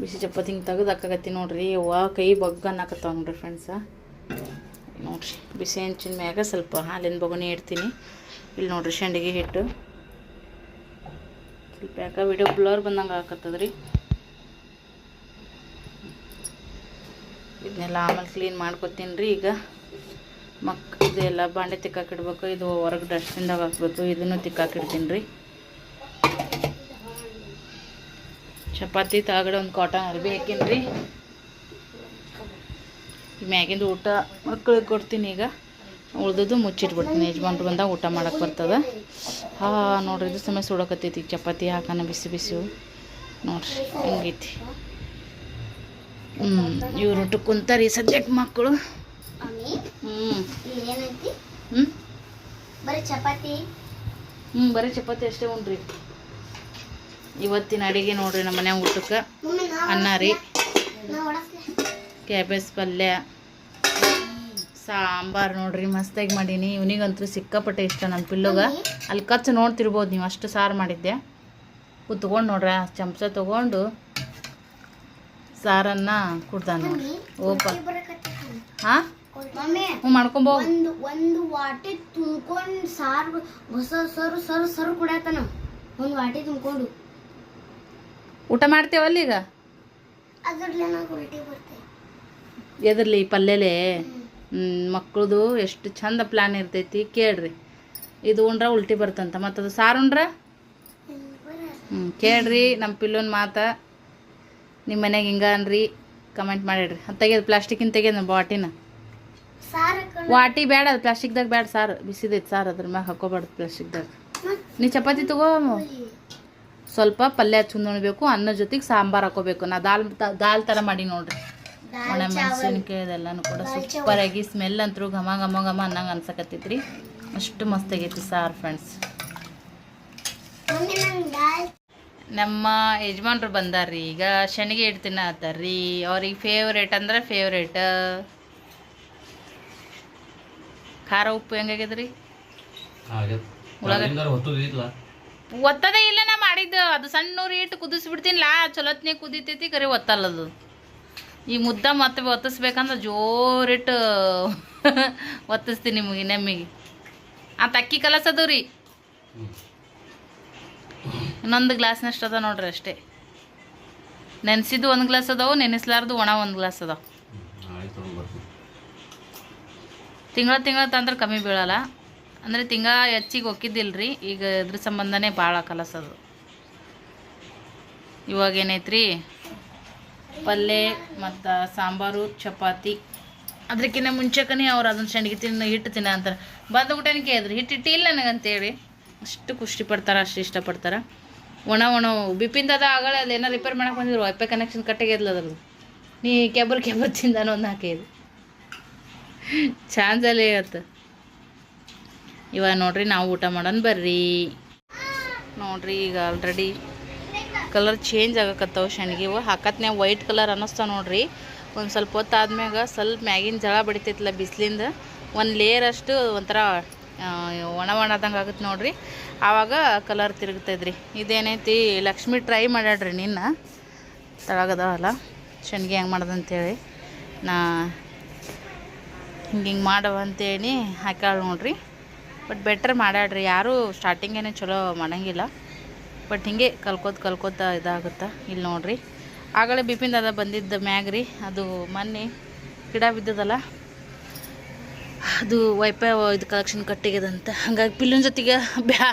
ಬಿಸಿ ಚಪಾತಿ ಹಿಂಗೆ ತೆಗೆದು ಹಾಕಾಕತ್ತಿ ನೋಡ್ರಿ. ವಾ ಕೈ ಬಗ್ಗ ಅನ್ನಕತ್ತಾವ ನೋಡ್ರಿ ಫ್ರೆಂಡ್ಸ ನೋಡ್ರಿ, ಬಿಸಿ ಹೆಂಚಿನ ಮ್ಯಾಗ ಸ್ವಲ್ಪ ಹಾಲಿನ ಬೊಗಣಿ ಇಡ್ತೀನಿ. ಇಲ್ಲಿ ನೋಡ್ರಿ ಸಂಡಿಗೆ ಹಿಟ್ಟು. ಸ್ವಲ್ಪ ಯಾಕೆ ವಿಡಿಯೋ ಬ್ಲರ್ ಬಂದಂಗೆ ಹಾಕತ್ತದ್ರಿ ಇದನ್ನೆಲ್ಲ ಆಮೇಲೆ ಕ್ಲೀನ್ ಮಾಡ್ಕೊತೀನಿ ರೀ ಈಗ. ಮಕ್ ಇದೆಲ್ಲ ಬಾಂಡೆ ತಿಕ್ಕಾಕಿಡ್ಬೇಕು ಇದು ಹೊರಗೆ ಡಸ್ಟ್ಬಿನ್ದಾಗ ಹಾಕ್ಬೇಕು. ಇದನ್ನು ತಿಕ್ಕಾಕಿಡ್ತೀನಿ ರೀ ಚಪಾತಿ ತಳಗಡೆ ಒಂದು ಕಾಟನ್ ಅರ್ಬಿ ಹಾಕಿನ್ರಿ. ಈ ಮ್ಯಾಗಿಂದ ಊಟ ಮಕ್ಕಳಿಗೆ ಕೊಡ್ತೀನಿ ಈಗ. ಉಳ್ದದ್ದು ಮುಚ್ಚಿಟ್ಬಿಡ್ತೀನಿ. ಯಜಮಾನ್ರು ಬಂದಾಗ ಊಟ ಮಾಡಕ್ಕೆ ಬರ್ತದೆ. ಹಾ ನೋಡ್ರಿ ಇದು ಸಮಯ ಸುಡಕತ್ತೈತಿ. ಚಪಾತಿ ಹಾಕೋಣ ಬಿಸಿ ಬಿಸಿ ನೋಡ್ರಿ ಹೆಂಗೈತಿ. ಹ್ಞೂ ಇವ್ರು ಊಟಕ್ಕೆ ಕುಂತಾರೆ ಈ ಸದ್ಯಕ್ಕೆ ಮಕ್ಕಳು ಹ್ಞೂ ಹ್ಞೂ ಬರೀ ಚಪಾತಿ? ಹ್ಞೂ ಬರೀ ಚಪಾತಿ ಅಷ್ಟೇ ಉಣ್ರಿ ಇವತ್ತಿನ ಅಡಿಗೆ ನೋಡ್ರಿ ನಮ್ಮ ಮನೆ ಊಟಕ್ಕೆ. ಅನ್ನ ರೀ. ಕ್ಯಾಬೇಜ್ ಪಲ್ಯ. ಸಾಂಬಾರು ನೋಡ್ರಿ ಮಸ್ತಾಗಿ ಮಾಡೀನಿ. ಇವನಿಗಂತೂ ಸಿಕ್ಕಾಪಟ್ಟೆ ಇಷ್ಟ ನನ್ನ ಪಿಲ್ಲುಗ. ಅಲ್ಲಿ ಖರ್ಚು ನೋಡ್ತಿರ್ಬೋದು ನೀವು ಅಷ್ಟು ಸಾರು ಮಾಡಿದ್ದೆ. ಕುತ್ಕೊಂಡು ಆ ಚಮಚ ತೊಗೊಂಡು ಸಾರನ್ನು ಕುಡ್ದಾನ ನೋಡ್ರಿ. ಓಪ. ಹಾಂ? ಹ್ಞೂ ಮಾಡ್ಕೊಂಬೋ ಒಂದು ಒಂದು ವಾಟಿ ತುಂಬ್ಕೊಂಡು ಸಾರು ಹೊಸ ಸರು ಸರು ಸರು ಕುಡಿಯತಾನ ಒಂದು ವಾಟಿ ತುಂಬ್ಕೊಂಡು. ಊಟ ಮಾಡ್ತೇವಲ್ಲ ಈಗ ಎದರ್ಲಿ ಪಲ್ಯಲೆ? ಮಕ್ಕಳದು ಎಷ್ಟು ಚಂದ ಪ್ಲ್ಯಾನ್ ಇರ್ತೈತಿ ಕೇಳ್ರಿ. ಇದು ಉಂಡ್ರ ಉಲ್ಟಿ ಬರ್ತಂತ ಮತ್ತೆ ಅದು ಸಾರು ಉಂಡ್ರ? ಹ್ಞೂ ಕೇಳ್ರಿ ನಮ್ಮ ಪಿಲ್ಲೋನ್ ಮಾತ. ನಿಮ್ಮ ಮನೆಗೆ ಹಿಂಗ ಅನ್ರಿ ಕಮೆಂಟ್ ಮಾಡಿಡ್ರಿ. ಅದು ತೆಗೆದು ಪ್ಲಾಸ್ಟಿಕಿನ ತೆಗೆದು ಬಾಟಿನ. ಸಾರು ವಾಟಿ ಬೇಡ ಅದು ಪ್ಲಾಸ್ಟಿಕ್ದಾಗ ಬೇಡ ಸಾರು. ಬಿಸಿದೈತಿ ಸಾರು ಅದ್ರ ಮ್ಯಾಗ ಹಾಕೋಬಾರ್ದು ಪ್ಲಾಸ್ಟಿಕ್ದಾಗ. ನೀ ಚಪಾತಿ ತಗೋ? ಸ್ವಲ್ಪ ಪಲ್ಯ ಹಚ್ಕೊಂಡ್ಬೇಕು ಅನ್ನ ಜೊತೆಗೆ ಸಾಂಬಾರು ಹಾಕೋಬೇಕು. ನಾ ದಾಲ್ ತ- ದಾಲ್ ಥರ ಮಾಡಿ ನೋಡ್ರಿ. ಒಣ ಮೆಣಸಿನ್ಕಾಯಿ ಅದೆಲ್ಲನೂ ಕೂಡ ಸೂಪರ್ ಆಗಿ ಸ್ಮೆಲ್ ಅಂತೂ ಘಮ ಘಮ ಘಮ ಅನ್ನಂಗೆ ಅನ್ಸಕತ್ತೈತ್ರಿ. ಅಷ್ಟು ಮಸ್ತ್ ಆಗೈತಿ ಸಾರ್ ಫ್ರೆಂಡ್ಸ್ ನಮ್ಮ ಯಜಮಾನ್ರು ಬಂದಾರ್ರಿ. ಈಗ ಶನಿಗೆ ಇಟ್ಟು ಆತಾರ್ರಿ. ಅವ್ರಿಗೆ ಫೇವ್ರೇಟ್ ಅಂದ್ರೆ ಫೇವ್ರೇಟ್ ಖಾರ ಉಪ್ಪು ಹೆಂಗಾಗ್ಯದ್ರಿ ಒತ್ತದೇ ಇಲ್ಲ ನಾ ಮಾಡಿದ್ದು. ಅದು ಸಣ್ಣ ರೇಟ್ ಇಟ್ಟು ಕುದಿಸ್ಬಿಡ್ತೀನಿಲ್ಲ ಚಲೋತ್ನೇ ಕುದಿತೈತಿ ಕರೆ ಒತ್ತಲ್ಲದು ಈ ಮುದ್ದ ಮತ್ತೆ ಒತ್ತಿಸ್ಬೇಕಂದ್ರೆ ಜೋರಿಟ್ಟು ಒತ್ತಿಸ್ತೀನಿ ನಿಮಗೆ ನೆಮ್ಮಿಗೆ. ಆ ತಕ್ಕಿ ಕಲಸದು ರೀ. ಇನ್ನೊಂದು ಗ್ಲಾಸ್ನಷ್ಟು ಅದ ನೋಡ್ರಿ ಅಷ್ಟೇ. ನೆನೆಸಿದ್ದು ಒಂದು ಗ್ಲಾಸ್ ಅದಾವು ನೆನೆಸ್ಲಾರ್ದು ಒಣ ಒಂದು ಗ್ಲಾಸ್ ಅದಾವೆ. ತಿಂಗಳ ತಿಂಗಳ ತಂದ್ರೆ ಕಮ್ಮಿ ಬೀಳಲ್ಲ. ಅಂದರೆ ತಿಂಗಳ ಹೆಚ್ಚಿಗೆ ಒಕ್ಕಿದ್ದಿಲ್ರಿ. ಈಗ ಇದ್ರ ಸಂಬಂಧನೇ ಭಾಳ ಕಲಸದು ಇವಾಗ ಏನೈತ್ರಿ? ಪಲ್ಯ ಮತ್ತು ಸಾಂಬಾರು, ಚಪಾತಿ. ಅದಕ್ಕಿಂತ ಮುಂಚೆಕನೇ ಅವ್ರು ಅದನ್ನು ಸಂಡಿಗೆ ತಿನ್ನ ಹಿಟ್ಟು ತಿನ್ನ ಅಂತಾರೆ. ಬಂದ ಊಟನೇ ಕೇಳಿದ್ರಿ. ಹಿಟ್ಟು ಇಟ್ಟಿಲ್ಲ ನನಗಂತೇಳಿ. ಅಷ್ಟು ಖುಷಿ ಪಡ್ತಾರೆ, ಅಷ್ಟು ಇಷ್ಟಪಡ್ತಾರೆ ಒಣ ಒಣ ಬಿಪಿಂದದ ಆಗಲೇ ಅದು ಏನೋ ರಿಪೇರ್ ಮಾಡಕ್ಕೆ ಬಂದಿದ್ರು. ವೈಫೈ ಕನೆಕ್ಷನ್ ಕಟ್ಟಿಗೆದ್ಲ ಅದ್ರದ್ದು. ನೀ ಕೇಬಲ್ ಕೇಬಲ್ ತಿಂದನೋ ಒಂದು ಹಾಕಿದ್ರು ಚಾನ್ಸಲ್ಲೇ ಇವತ್ತು. ಇವಾಗ ನೋಡ್ರಿ ನಾವು ಊಟ ಮಾಡೋಣ ಬರ್ರಿ. ನೋಡ್ರಿ ಈಗ ಆಲ್ರೆಡಿ ಕಲರ್ ಚೇಂಜ್ ಆಗಕತ್ತಾವ ಶಣ್ಗಿವು ಹಾಕತ್ನ್ಯಾಗ ವೈಟ್ ಕಲರ್ ಅನ್ನಿಸ್ತಾವ ನೋಡ್ರಿ. ಒಂದು ಸ್ವಲ್ಪ ಹೊತ್ತಾದ್ಮ್ಯಾಗ ಸ್ವಲ್ಪ ಮ್ಯಾಗಿನ ಜಳ ಬಡಿತೈತಲ್ಲ ಬಿಸಿಲಿಂದ. ಒಂದು ಲೇಯರ್ ಅಷ್ಟು ಒಂಥರ ಒಣ ಒಣದಂಗೆ ಆಗುತ್ತೆ ನೋಡ್ರಿ. ಆವಾಗ ಕಲರ್ ತಿರುಗ್ತೈತ್ರಿ. ಇದೇನೈತಿ, ಲಕ್ಷ್ಮಿ ಟ್ರೈ ಮಾಡ್ಯಾಡ್ರಿ ನಿನ್ನ. ತಳಗದವಲ್ಲ ಶಣ್ಗಿ ಹೆಂಗೆ ಮಾಡ್ದಂತೇಳಿ. ನಾ ಹಿಂಗೆ ಹಿಂಗೆ ಮಾಡವಂತೇಳಿ ಹಾಕ್ಯಾಳ ನೋಡ್ರಿ. ಬಟ್ ಬೆಟ್ರ್ ಮಾಡ್ಯಾಡ್ರಿ ಯಾರೂ ಸ್ಟಾರ್ಟಿಂಗೇನೆ ಚಲೋ ಮಾಡಂಗಿಲ್ಲ. ಬಟ್ ಹಿಂಗೆ ಕಲ್ಕೋತ ಕಲ್ಕೋತ ಇದಾಗುತ್ತೆ. ಇಲ್ಲಿ ನೋಡ್ರಿ. ಆಗಲೇ ಬಿಪಿಂದ ಅದ ಬಂದಿದ್ದ ಮ್ಯಾಗ್ರಿ ಅದು ಮೊನ್ನೆ ಗಿಡ ಬಿದ್ದದಲ್ಲ. ಅದು ವೈಫೈ ಇದು ಕಲೆಕ್ಷನ್ ಕಟ್ಟಿಗೆದಂತ. ಹಂಗಾಗಿ ಪಿಲ್ಲಿನ ಜೊತೆಗೆ ಬ್ಯಾ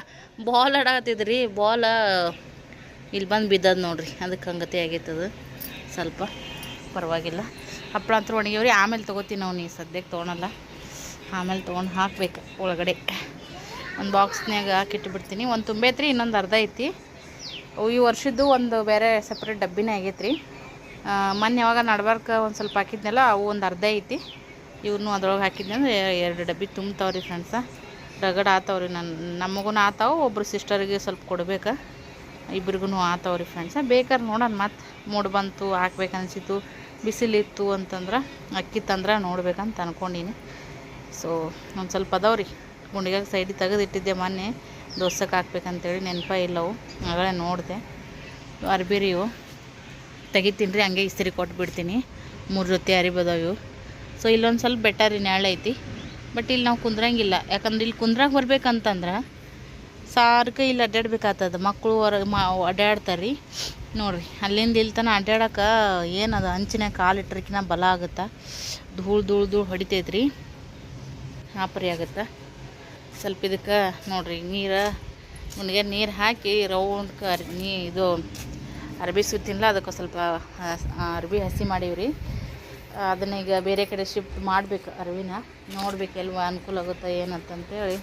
ಬಾಲ್ ಆಡಾಕತ್ತಿದ್ರಿ ಬಾಲ ಇಲ್ಲಿ ಬಂದು ಬಿದ್ದದ ನೋಡ್ರಿ. ಅದಕ್ಕೆ ಹಂಗತಿ ಆಗೈತದು ಸ್ವಲ್ಪ ಪರವಾಗಿಲ್ಲ. ಹಪ್ಪಳ ಅಂತೂ ಒಣಗಿವ್ರಿ ಆಮೇಲೆ ತಗೋತೀನಿ ನಾವು ಸದ್ಯಕ್ಕೆ ತೊಗೊಳಲ್ಲ ಆಮೇಲೆ ತೊಗೊಂಡು ಹಾಕ್ಬೇಕು ಒಳಗಡೆ. ಒಂದು ಬಾಕ್ಸ್ನಾಗ ಹಾಕಿಟ್ಬಿಡ್ತೀನಿ. ಒಂದು ತುಂಬೈತ್ರಿ, ಇನ್ನೊಂದು ಅರ್ಧ ಐತಿ. ಈ ವರ್ಷದ್ದು ಒಂದು ಬೇರೆ ಸಪ್ರೇಟ್ ಡಬ್ಬಿನೇ ಆಗೈತ್ರಿ. ಮೊನ್ನೆ ಯಾವಾಗ ನಡ್ಬಾರ್ಕ ಒಂದು ಸ್ವಲ್ಪ ಹಾಕಿದ್ನಲ್ಲ, ಅವು ಒಂದು ಅರ್ಧ ಐತಿ. ಇವ್ರನ್ನೂ ಅದ್ರೊಳಗೆ ಹಾಕಿದ್ನಂದ್ರೆ ಎರಡು ಡಬ್ಬಿ ತುಂಬ್ತಾವ್ರಿ ಫ್ರೆಂಡ್ಸ ರಗಡ್ ಆತಾವ್ರಿ ನನ್ನ ನಮಗೂ ಆತಾವ, ಒಬ್ರು ಸಿಸ್ಟರಿಗೆ ಸ್ವಲ್ಪ ಕೊಡ್ಬೇಕು. ಇಬ್ರಿಗೂ ಆತಾವ್ರಿ ಫ್ರೆಂಡ್ಸ ಬೇಕಾದ್ರೆ ನೋಡೋಣ ಮತ್ತೆ ಮೂಡ್ ಬಂತು ಹಾಕ್ಬೇಕನ್ಸಿತ್ತು ಬಿಸಿಲಿತ್ತು ಅಂತಂದ್ರೆ, ಅಕ್ಕಿ ತಂದ್ರೆ ನೋಡ್ಬೇಕಂತ ಅನ್ಕೊಂಡೀನಿ. ಸೊ ಒಂದು ಸ್ವಲ್ಪ ರೀ ಗುಂಡಿಗಾಗ ಸೈಡಿಗೆ ತೆಗೆದಿಟ್ಟಿದ್ದೆ ಮೊನ್ನೆ. ದೋಸಕ್ಕೆ ಹಾಕ್ಬೇಕಂತೇಳಿ ನೆನಪ ಇಲ್ಲವು. ಆಗಲೇ ನೋಡಿದೆ. ಅರ್ಬಿ ರೀ ಇವು. ತೆಗಿತೀನಿ ರೀ, ಹಂಗೆ ಇಸ್ತ್ರಿ ಕೊಟ್ಬಿಡ್ತೀನಿ. ಮೂರು ಜೊತೆ ಅರಿಬೋದವು ಸೊ ಇಲ್ಲೊಂದು ಸ್ವಲ್ಪ ಬೆಟರ್ ರೀ ನೆರಳು ಐತಿ. ಬಟ್ ಇಲ್ಲಿ ನಾವು ಕುಂದ್ರಂಗಿಲ್ಲ. ಯಾಕಂದ್ರೆ ಇಲ್ಲಿ ಕುಂದ್ರಾಗ ಬರ್ಬೇಕಂತಂದ್ರೆ ಸಾರ್ಕ ಇಲ್ಲಿ ಅಡ್ಡಾಡ್ಬೇಕಾಗ್ತದ ಮಕ್ಕಳು ಹೊರಗೆ ಮಾ ಅಡ್ಡಾಡ್ತಾರೆ ರೀ ನೋಡಿರಿ, ಅಲ್ಲಿಂದ ಇಲ್ಲಿ ತನಕ ಅಡ್ಡಾಡೋಕೆ ಏನದ ಹಂಚಿನ ಕಾಲಿಟ್ರಕಿನ ಬಲ ಆಗುತ್ತೆ? ಧೂಳು ಧೂಳು ಧೂಳು ಹೊಡಿತೈತ್ರಿ. ಹಾಪರಿ ಆಗುತ್ತೆ. ಸ್ವಲ್ಪ ಇದಕ್ಕೆ ನೋಡ್ರಿ, ನೀರು, ಮುನಿಗೆ ನೀರು ಹಾಕಿ ರೌಂಡ್ ಕರಿ ನೀ ಇದು ಅರ್ಬಿ ಸುತ್ತಿನಲ್ಲ ಅದಕ್ಕೆ ಸ್ವಲ್ಪ ಅರ್ಬಿ ಹಸಿ ಮಾಡೀವ್ರಿ. ಅದನ್ನ ಈಗ ಬೇರೆ ಕಡೆ ಶಿಫ್ಟ್ ಮಾಡಬೇಕು ಅರ್ವಿನ. ನೋಡ್ಬೇಕು ಎಲ್ವ ಅನುಕೂಲ ಆಗುತ್ತಾ ಏನಂತಂತೇಳಿ.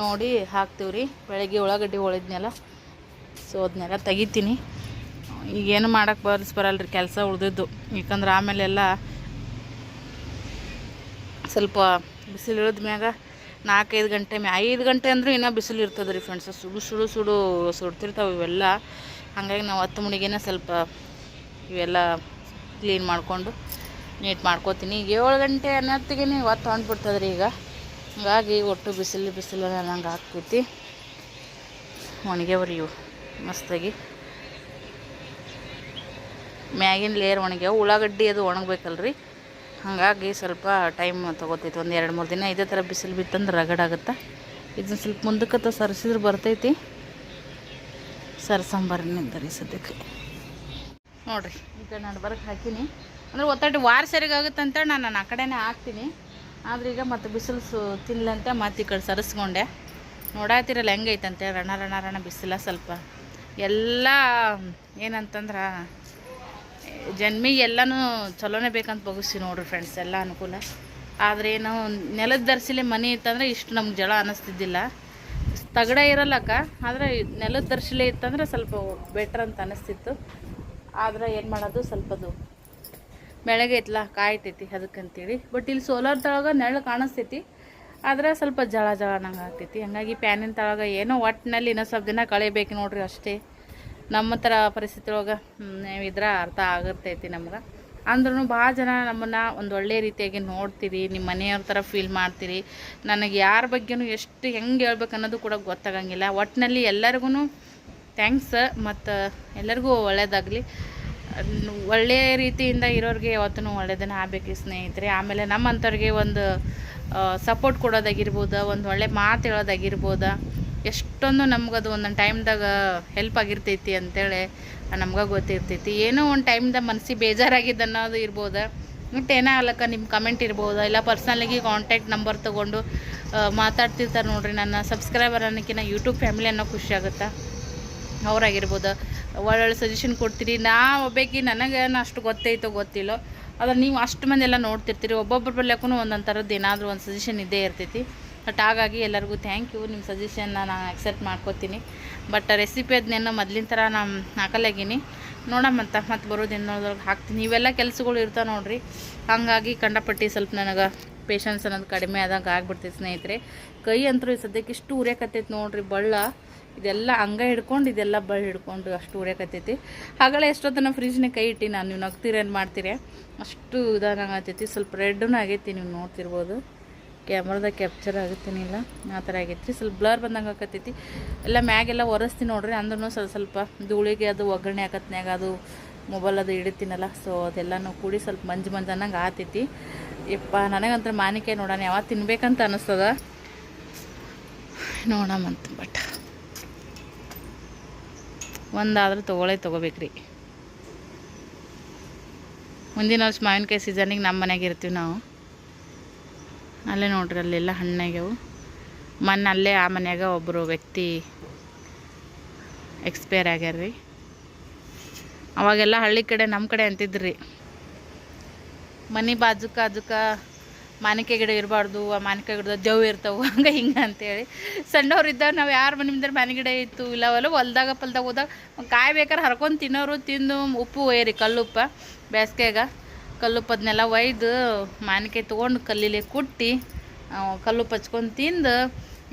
ನೋಡಿ ಹಾಕ್ತೀವಿ ರೀ ಬೆಳಗ್ಗೆ ಉಳ್ಳಾಗಡ್ಡಿ ಉಳಿದ್ನೆಲ್ಲ ಸೊ ಅದನ್ನೆಲ್ಲ ತೆಗಿತೀನಿ. ಈಗೇನು ಮಾಡೋಕ್ಕೆ ಬರ್ಸ್ ಬರಲ್ಲ ರೀ ಕೆಲಸ ಉಳಿದಿದ್ದು. ಯಾಕಂದ್ರೆ ಆಮೇಲೆಲ್ಲ ಸ್ವಲ್ಪ ಬಿಸಿಲು ಇಳಿದ ಮ್ಯಾಗ ನಾಲ್ಕೈದು ಗಂಟೆ ಮ್ಯಾ ಐದು ಗಂಟೆ ಅಂದ್ರೆ ಇನ್ನೂ ಬಿಸಿಲು ಇರ್ತದೆ ರೀ ಫ್ರೆಂಡ್ಸ್ ಸುಡು ಸುಡು ಸುಡು ಸುಡ್ತಿರ್ತಾವೆ ಇವೆಲ್ಲ. ಹಾಗಾಗಿ ನಾವು ಹತ್ತು ಮುಡಿಗೆನ ಸ್ವಲ್ಪ ಇವೆಲ್ಲ ಕ್ಲೀನ್ ಮಾಡಿಕೊಂಡು ನೀಟ್ ಮಾಡ್ಕೋತೀನಿ. ಏಳು ಗಂಟೆ ಅನ್ನತ್ತಿಗೆ ಇವತ್ತು ಹೊಂಟ್ಬಿಡ್ತದೆ ರೀ ಈಗ. ಹಾಗಾಗಿ ಒಟ್ಟು ಬಿಸಿಲು ಬಿಸಿಲು ನಂಗೆ ಹಾಕ್ತೈತಿ ಒಣಗ್ಯಾವ್ರಿ ಇವು, ಮಸ್ತಾಗಿ. ಮ್ಯಾಗಿನ ಲೇಯರ್ ಒಣಗ್ಯಾವ. ಉಳ್ಳಾಗಡ್ಡಿ ಅದು ಒಣಗಬೇಕಲ್ರಿ. ಹಾಗಾಗಿ ಸ್ವಲ್ಪ ಟೈಮ್ ತೊಗೋತೈತಿ. ಒಂದು ಎರಡು ಮೂರು ದಿನ ಇದೇ ಥರ ಬಿಸಿಲು ಬಿತ್ತಂದ್ರೆ ರಗಡಾಗುತ್ತೆ ಇದನ್ನ ಸ್ವಲ್ಪ ಮುಂದಕ್ಕೆ ಸರಿಸಿದ್ರೆ ಬರ್ತೈತಿ. ಸರ್ಸಂಬರ್ನಿಂದ ನಿಂತರಿ ಸದ್ಯಕ್ಕೆ. ನೋಡಿರಿ ಈಗ ನಾನು ಬರಕ್ಕೆ ಹಾಕೀನಿ. ಅಂದರೆ ಒತ್ತಟ್ಟು ವಾರ ಸರಿಗಾಗುತ್ತೆ ಅಂತ ನಾನು ನಾನು ಆ ಕಡೆನೇ ಹಾಕ್ತೀನಿ. ಆದ್ರೆ ಈಗ ಮತ್ತೆ ಬಿಸಿಲು ಸು ತಿನ್ಲಂತ ಮತ್ತೆ ಈ ಕಡೆ ಸರಿಸ್ಕೊಂಡೆ. ನೋಡಾತಿರಲ್ಲ ಹೆಂಗೈತಂತೆ? ರಣ ರಣ ರಣ ಬಿಸಿಲ ಸ್ವಲ್ಪ. ಎಲ್ಲ ಏನಂತಂದ್ರೆ ಜನ್ಮಿಗೆ ಎಲ್ಲನೂ ಚಲೋನೇ ಬೇಕಂತ ಬಗಸ್ತೀವಿ ನೋಡ್ರಿ ಫ್ರೆಂಡ್ಸ್ ಎಲ್ಲ ಅನುಕೂಲ. ಆದರೆ ನಾವು ನೆಲದ ದರ್ಸಿಲೆ ಮನೆ ಇತ್ತಂದ್ರೆ ಇಷ್ಟು ನಮ್ಗೆ ಜಳ ಅನ್ನಿಸ್ತಿದ್ದಿಲ್ಲ ತಗಡ ಇರಲ್ಲಕ್ಕ ಆದರೆ ನೆಲದ ದರ್ಶಿಲೆ ಇತ್ತಂದ್ರೆ ಸ್ವಲ್ಪ ಬೆಟ್ರ್ ಅಂತ ಅನಿಸ್ತಿತ್ತು. ಆದ್ರೆ ಏನು ಮಾಡೋದು ಸ್ವಲ್ಪದು ಬೆಳಗ್ಗೆ ಐತ್ಲ ಕಾಯ್ತೈತಿ ಅದಕ್ಕಂತೇಳಿ. ಬಟ್ ಇಲ್ಲಿ ಸೋಲಾರ್ ತಳಗ ನೆರಳು ಕಾಣಿಸ್ತೈತಿ, ಆದ್ರೆ ಸ್ವಲ್ಪ ಜಳ ಜಳ ನಂಗೆ ಆಗ್ತೈತಿ. ಹಂಗಾಗಿ ಪ್ಯಾನಿನ ತಳಗ ಏನೋ ಒಟ್ಟಿನಲ್ಲಿ ಇನ್ನೊಂದು ಸ್ವಲ್ಪ ದಿನ ಕಳಿಬೇಕು ನೋಡ್ರಿ ಅಷ್ಟೇ. ನಮ್ಮ ಥರ ಪರಿಸ್ಥಿತಿ ಒಳಗೆ ಇದ್ರೆ ಅರ್ಥ ಆಗುತ್ತೈತಿ ನಮ್ಗೆ. ಅಂದ್ರೂ ಭಾಳ ಜನ ನಮ್ಮನ್ನು ಒಂದು ಒಳ್ಳೆ ರೀತಿಯಾಗಿ ನೋಡ್ತೀರಿ ನಿಮ್ಮ ಮನೆಯವ್ರ ಥರ ಫೀಲ್ ಮಾಡ್ತೀರಿ. ನನಗೆ ಯಾರ ಬಗ್ಗೆನೂ ಎಷ್ಟು ಹೆಂಗೆ ಹೇಳ್ಬೇಕು ಅನ್ನೋದು ಕೂಡ ಗೊತ್ತಾಗಂಗಿಲ್ಲ. ಒಟ್ಟಿನಲ್ಲಿ ಎಲ್ಲರಿಗೂ ಥ್ಯಾಂಕ್ಸ್ ಮತ್ತು ಎಲ್ಲರಿಗೂ ಒಳ್ಳೆಯದಾಗಲಿ ಒಳ್ಳೆಯ ರೀತಿಯಿಂದ ಇರೋರಿಗೆ ಯಾವತ್ತೂ ಒಳ್ಳೆಯದನ್ನು ಆಗಬೇಕು ಸ್ನೇಹಿತರೆ. ಆಮೇಲೆ ನಮ್ಮಂಥವ್ರಿಗೆ ಒಂದು ಸಪೋರ್ಟ್ ಕೊಡೋದಾಗಿರ್ಬೋದು, ಒಂದು ಒಳ್ಳೆ ಮಾತು ಹೇಳೋದಾಗಿರ್ಬೋದು. ಎಷ್ಟೊಂದು ನಮ್ಗದು ಒಂದೊಂದು ಟೈಮ್ದಾಗ ಹೆಲ್ಪ್ ಆಗಿರ್ತೈತಿ ಅಂತೇಳಿ ನಮ್ಗೆ ಗೊತ್ತಿರ್ತೈತಿ. ಏನೋ ಒಂದು ಟೈಮ್ದಾಗ ಮನಸ್ಸಿಗೆ ಬೇಜಾರಾಗಿದ್ದು ಅನ್ನೋದು ಇರ್ಬೋದು. ಮತ್ತು ಏನೋ ಅಲ್ಲಕ್ಕ ನಿಮ್ಮ ಕಮೆಂಟ್ ಇರ್ಬೋದು. ಇಲ್ಲ ಪರ್ಸ್ನಲಾಗಿ ಕಾಂಟ್ಯಾಕ್ಟ್ ನಂಬರ್ ತೊಗೊಂಡು ಮಾತಾಡ್ತಿರ್ತಾರೆ ನೋಡಿರಿ ನನ್ನ ಸಬ್ಸ್ಕ್ರೈಬರ್ ಅನ್ನೋಕ್ಕಿಂತ ಯೂಟ್ಯೂಬ್ ಫ್ಯಾಮಿಲಿ ಅನ್ನೋ ಖುಷಿ ಆಗುತ್ತೆ. ಅವರಾಗಿರ್ಬೋದು. ಒಳ್ಳೊಳ್ಳೆ ಸಜೆಷನ್ ಕೊಡ್ತೀರಿ. ನಾ ಒಬ್ಬಾಕಿ ನನಗೇನು ಅಷ್ಟು ಗೊತ್ತೈತೋ ಗೊತ್ತಿಲ್ಲೋ ಆದ್ರೆ ನೀವು ಅಷ್ಟು ಮಂದಿ ಎಲ್ಲ ನೋಡ್ತಿರ್ತೀರಿ. ಒಬ್ಬೊಬ್ಬರ ಬಲ್ಯಕ್ಕೂ ಒಂದೊಂದು ಥರದ್ದು ಏನಾದರೂ ಒಂದು ಸಜೆಷನ್ ಇದ್ದೇ ಇರ್ತೈತಿ. ಬಟ್ ಹಾಗಾಗಿ ಎಲ್ಲರಿಗೂ ಥ್ಯಾಂಕ್ ಯು ನಿಮ್ಮ ಸಜೆಷನ್ನ ನಾನು ಅಕ್ಸೆಪ್ಟ್ ಮಾಡ್ಕೋತೀನಿ. ಬಟ್ ರೆಸಿಪಿ ಅದನ್ನೇನೋ ಮೊದಲಿನ ಥರ ನಾನು ಹಾಕಲಾಗೀನಿ. ನೋಡಮ್ಮಂತ ಮತ್ತೆ ಬರೋದು ಇನ್ನೊಂದ್ರೊಳಗೆ ಹಾಕ್ತೀನಿ. ಇವೆಲ್ಲ ಕೆಲಸಗಳು ಇರ್ತಾವೆ ನೋಡ್ರಿ. ಹಾಗಾಗಿ ಕಂಡಪಟ್ಟಿ ಸ್ವಲ್ಪ ನನಗೆ ಪೇಷನ್ಸ್ ಅನ್ನೋದು ಕಡಿಮೆ ಆದಂಗೆ ಆಗ್ಬಿಡ್ತೈತೆ ಸ್ನೇಹಿತರೆ. ಕೈ ಅಂತೂ ಸದ್ಯಕ್ಕೆ ಇಷ್ಟು ಉರಿಯಕತ್ತೈತೆ ನೋಡ್ರಿ. ಬಳ್ಳ, ಇದೆಲ್ಲ ಹಂಗ ಹಿಡ್ಕೊಂಡು ಇದೆಲ್ಲ ಬಳ್ಳ ಹಿಡ್ಕೊಂಡು ಅಷ್ಟು ಉರಿಯಕತ್ತೈತಿ. ಹಾಗಲೇ ಎಷ್ಟೊತ್ತನ ಫ್ರಿಜ್ನ ಕೈ ಇಟ್ಟು ನಾನು ನೀವು ನಗ್ತೀರೇನು ಮಾಡ್ತೀರಿ? ಅಷ್ಟು ಇದಾಗತ್ತೈತಿ ಸ್ವಲ್ಪ ರೆಡ್ಡೂ ಆಗೈತಿ, ನೀವು ನೋಡ್ತಿರ್ಬೋದು. ಕ್ಯಾಮ್ರಾದಾಗ ಕ್ಯಾಪ್ಚರ್ ಆಗುತ್ತೇನಿಲ್ಲ, ಆ ಥರ ಆಗೈತಿ ಸ್ವಲ್ಪ ಬ್ಲರ್ ಬಂದಂಗೆ ಆಕತ್ತೈತಿ. ಎಲ್ಲ ಮ್ಯಾಗೆಲ್ಲ ಒರೆಸ್ತೀನಿ ನೋಡ್ರಿ ಅಂದ್ರೂ ಸ್ವಲ್ಪ ಸ್ವಲ್ಪ ಧೂಳಿಗೆ ಅದು ಒಗ್ಗರಣೆ ಹಾಕತ್ನ್ಯಾಗ ಅದು ಮೊಬೈಲ್ ಅದು ಇಡ್ತೀನಲ್ಲ ಸೊ ಅದೆಲ್ಲನೂ ಕೂಡಿ ಸ್ವಲ್ಪ ಮಂಜು ಮಂಜು ಅನ್ನಂಗೆ ಆತೈತಿ. ಯಪ್ಪ ನನಗಂತ ಮಾನಿಕೆ ನೋಡೋಣ, ಯಾವಾಗ ತಿನ್ಬೇಕಂತ ಅನ್ನಿಸ್ತದ ನೋಡಮಂತ ಬಟ್ ಒಂದಾದ್ರೂ ತೊಗೊಳೇ ತೊಗೋಬೇಕ್ರಿ. ಮುಂದಿನ ವರ್ಷ ಮಾವಿನಕಾಯಿ ಸೀಸನಿಗೆ ನಮ್ಮ ಮನೆಗೆ ಇರ್ತೀವಿ ನಾವು. ಅಲ್ಲೇ ನೋಡ್ರಿ, ಅಲ್ಲೆಲ್ಲ ಹಣ್ಣಾಗ್ಯವು ಮೊನ್ನೆ ಅಲ್ಲೇ ಆ ಮನ್ಯಾಗ ಒಬ್ಬರು ವ್ಯಕ್ತಿ ಎಕ್ಸ್ಪೈರ್ ಆಗ್ಯಾರ ರೀ ಅವಾಗೆಲ್ಲ ಹಳ್ಳಿ ಕಡೆ ನಮ್ಮ ಕಡೆ ಅಂತಿದ್ರಿ. ಮನೆ ಬಾಜುಕ, ಅಜುಕ ಮಾನಿಕೆ ಗಿಡ ಇರಬಾರ್ದು, ಆ ಮಾನಿಕಾಯಿ ಗಿಡದ ದೇವ್ ಇರ್ತಾವೆ, ಹಂಗೆ ಹಿಂಗೆ ಅಂತೇಳಿ. ಸಣ್ಣವ್ರು ಇದ್ದಾಗ ನಾವು ಯಾರು ಮನೆ ಮುಂದೆ ಮನೆ ಗಿಡ ಇತ್ತು ಇಲ್ಲವಲ್ಲ ಹೊಲ್ದಾಗ ಪಲ್ದಾಗ ಹೋದಾಗ ಕಾಯಿ ಬೇಕಾದ್ರೆ ಹರ್ಕೊಂಡು ತಿನ್ನೋರು, ತಿಂದು ಉಪ್ಪು ಏರಿ ಕಲ್ಲುಪ್ಪ, ಬೇಸಿಗೆಗ. ಕಲ್ಲುಪ್ಪು ಅದನ್ನೆಲ್ಲ ಒಯ್ದು ಮಾನಿಕಾಯಿ ತೊಗೊಂಡು ಕಲ್ಲಿಲೆ ಕುಟ್ಟಿ ಕಲ್ಲು ಹಚ್ಕೊಂಡು ತಿಂದು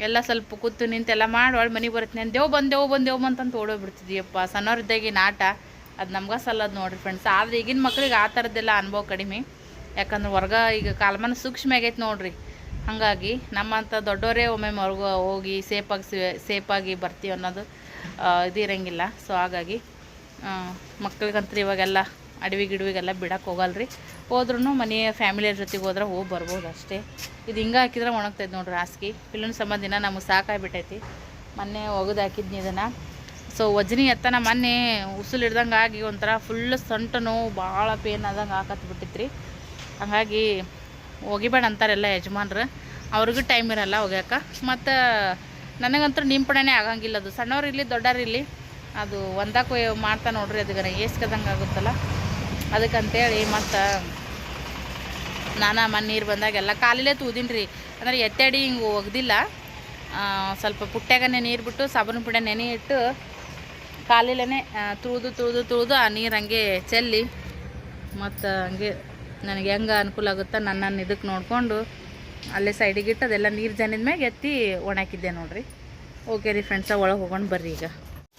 ಎಲ್ಲ ಸ್ವಲ್ಪ ಕೂತು ನಿಂತೆಲ್ಲ ಮಾಡಿ ಮನೆಗೆ ಬರ್ತೀನಿ ದೇವ್ ಬಂದೇವು ಬಂದೇವು ಅಂತಂತ ಓಡೋಗ್ಬಿಡ್ತಿದ್ಯಪ್ಪ ಸಣ್ಣವ್ರದ್ದಾಗಿ ಆಟ ಅದು ನಮ್ಗೆ ಸಲ್ಲದು ನೋಡ್ರಿ ಫ್ರೆಂಡ್ಸ್ ಆದ್ರೆ ಈಗಿನ ಮಕ್ಳಿಗೆ ಆ ಥರದ್ದೆಲ್ಲ ಅನುಭವ ಕಡಿಮೆ. ಯಾಕಂದ್ರೆ ಹೊರ್ಗ ಈಗ ಕಾಲಮಾನ ಸೂಕ್ಷ್ಮ ಆಗೈತೆ ನೋಡ್ರಿ. ಹಾಗಾಗಿ ನಮ್ಮಂಥ ದೊಡ್ಡವರೇ ಒಮ್ಮೆ ಹೊರ್ಗು ಹೋಗಿ ಸೇಫಾಗಿ ಸೇಫಾಗಿ ಬರ್ತೀವಿ ಅನ್ನೋದು ಇದು ಸೊ ಹಾಗಾಗಿ ಮಕ್ಳಿಗಂತೂ ಇವಾಗೆಲ್ಲ ಅಡವಿ ಗಿಡವಿಗೆಲ್ಲ ಬಿಡಕ್ಕೆ ಹೋಗಲ್ರಿ. ಹೋದ್ರೂ ಮನೆಯ ಫ್ಯಾಮಿಲಿಯರ ಜೊತೆಗೆ ಹೋದ್ರೆ ಹೋಗಿ ಬರ್ಬೋದು ಅಷ್ಟೇ. ಇದು ಹಿಂಗೆ ಹಾಕಿದ್ರೆ ಒಣಗ್ತೈತೆ ನೋಡ್ರಿ ಹಾಸಿಗೆ. ಪಿಲ್ಲನ ಸಂಬಂಧಿನ ನಮಗೆ ಸಾಕಾಗ್ಬಿಟ್ಟೈತಿ. ಮೊನ್ನೆ ಒಗೆದು ಹಾಕಿದ್ನಿ ಇದನ್ನು. ಸೊ ವಜ್ನಿ ಎತ್ತನ ಮೊನ್ನೆ ಉಸುಲು ಹಿಡ್ದಂಗೆ ಆಗಿ ಒಂಥರ ಫುಲ್ ಸೊಂಟ ನೋವು, ಭಾಳ ಪೇನ್ ಆದಂಗೆ ಆಕತ್ ಬಿಟ್ಟಿತ್ರಿ ಹಾಗಾಗಿ ಒಗಿಬೇಡ ಅಂತಾರೆಲ್ಲ ಯಜಮಾನ್ರು. ಅವ್ರಿಗೂ ಟೈಮ್ ಇರಲ್ಲ ಒಗ್ಯಾಕ. ಮತ್ತು ನನಗಂತೂ ನಿಂಪಣೆ ಆಗಂಗಿಲ್ಲ ಅದು. ಸಣ್ಣವ್ರು ಇರಲಿ ದೊಡ್ಡವ್ರು ಇರಲಿ, ಅದು ಒಂದಕ್ಕೂ ಮಾಡ್ತಾ ನೋಡ್ರಿ ಅದಕ್ಕೆ ಏಸ್ಕದಂಗೆ ಆಗುತ್ತಲ್ಲ. ಅದಕ್ಕಂತೇಳಿ ಮತ್ತು ನಾನು ಮನೆ ನೀರು ಬಂದಾಗ ಎಲ್ಲ ಕಾಲಿಲೇ ತೂದಿನಿ ರೀ ಅಂದ್ರೆ ಎತ್ತಡಿ ಹಿಂಗೆ ಒಗ್ದಿಲ್ಲ. ಸ್ವಲ್ಪ ಪುಟ್ಟಾಗನೇ ನೀರು ಬಿಟ್ಟು ಸಾಬೂನು ಪುಡ ನೆನೆ ಇಟ್ಟು ಕಾಲಿಲೇ ತುಳಿದು ತುಳಿದು ತುಳಿದು ಆ ನೀರು ಹಂಗೆ ಚೆಲ್ಲಿ ಮತ್ತು ಹಂಗೆ ನನಗೆ ಹೆಂಗೆ ಅನುಕೂಲ ಆಗುತ್ತಾ ನನ್ನನ್ನು ಇದಕ್ಕೆ ನೋಡಿಕೊಂಡು ಅಲ್ಲೇ ಸೈಡಿಗೆ ಇಟ್ಟು ಅದೆಲ್ಲ ನೀರು ಜನಿದ ಮ್ಯಾಗ ಎತ್ತಿ ಒಣಾಕಿದ್ದೆ ನೋಡಿರಿ. ಓಕೆ ರೀ ಫ್ರೆಂಡ್ಸ ಒಳಗೆ ಹೋಗೋಣ ಬರ್ರಿ ಈಗ.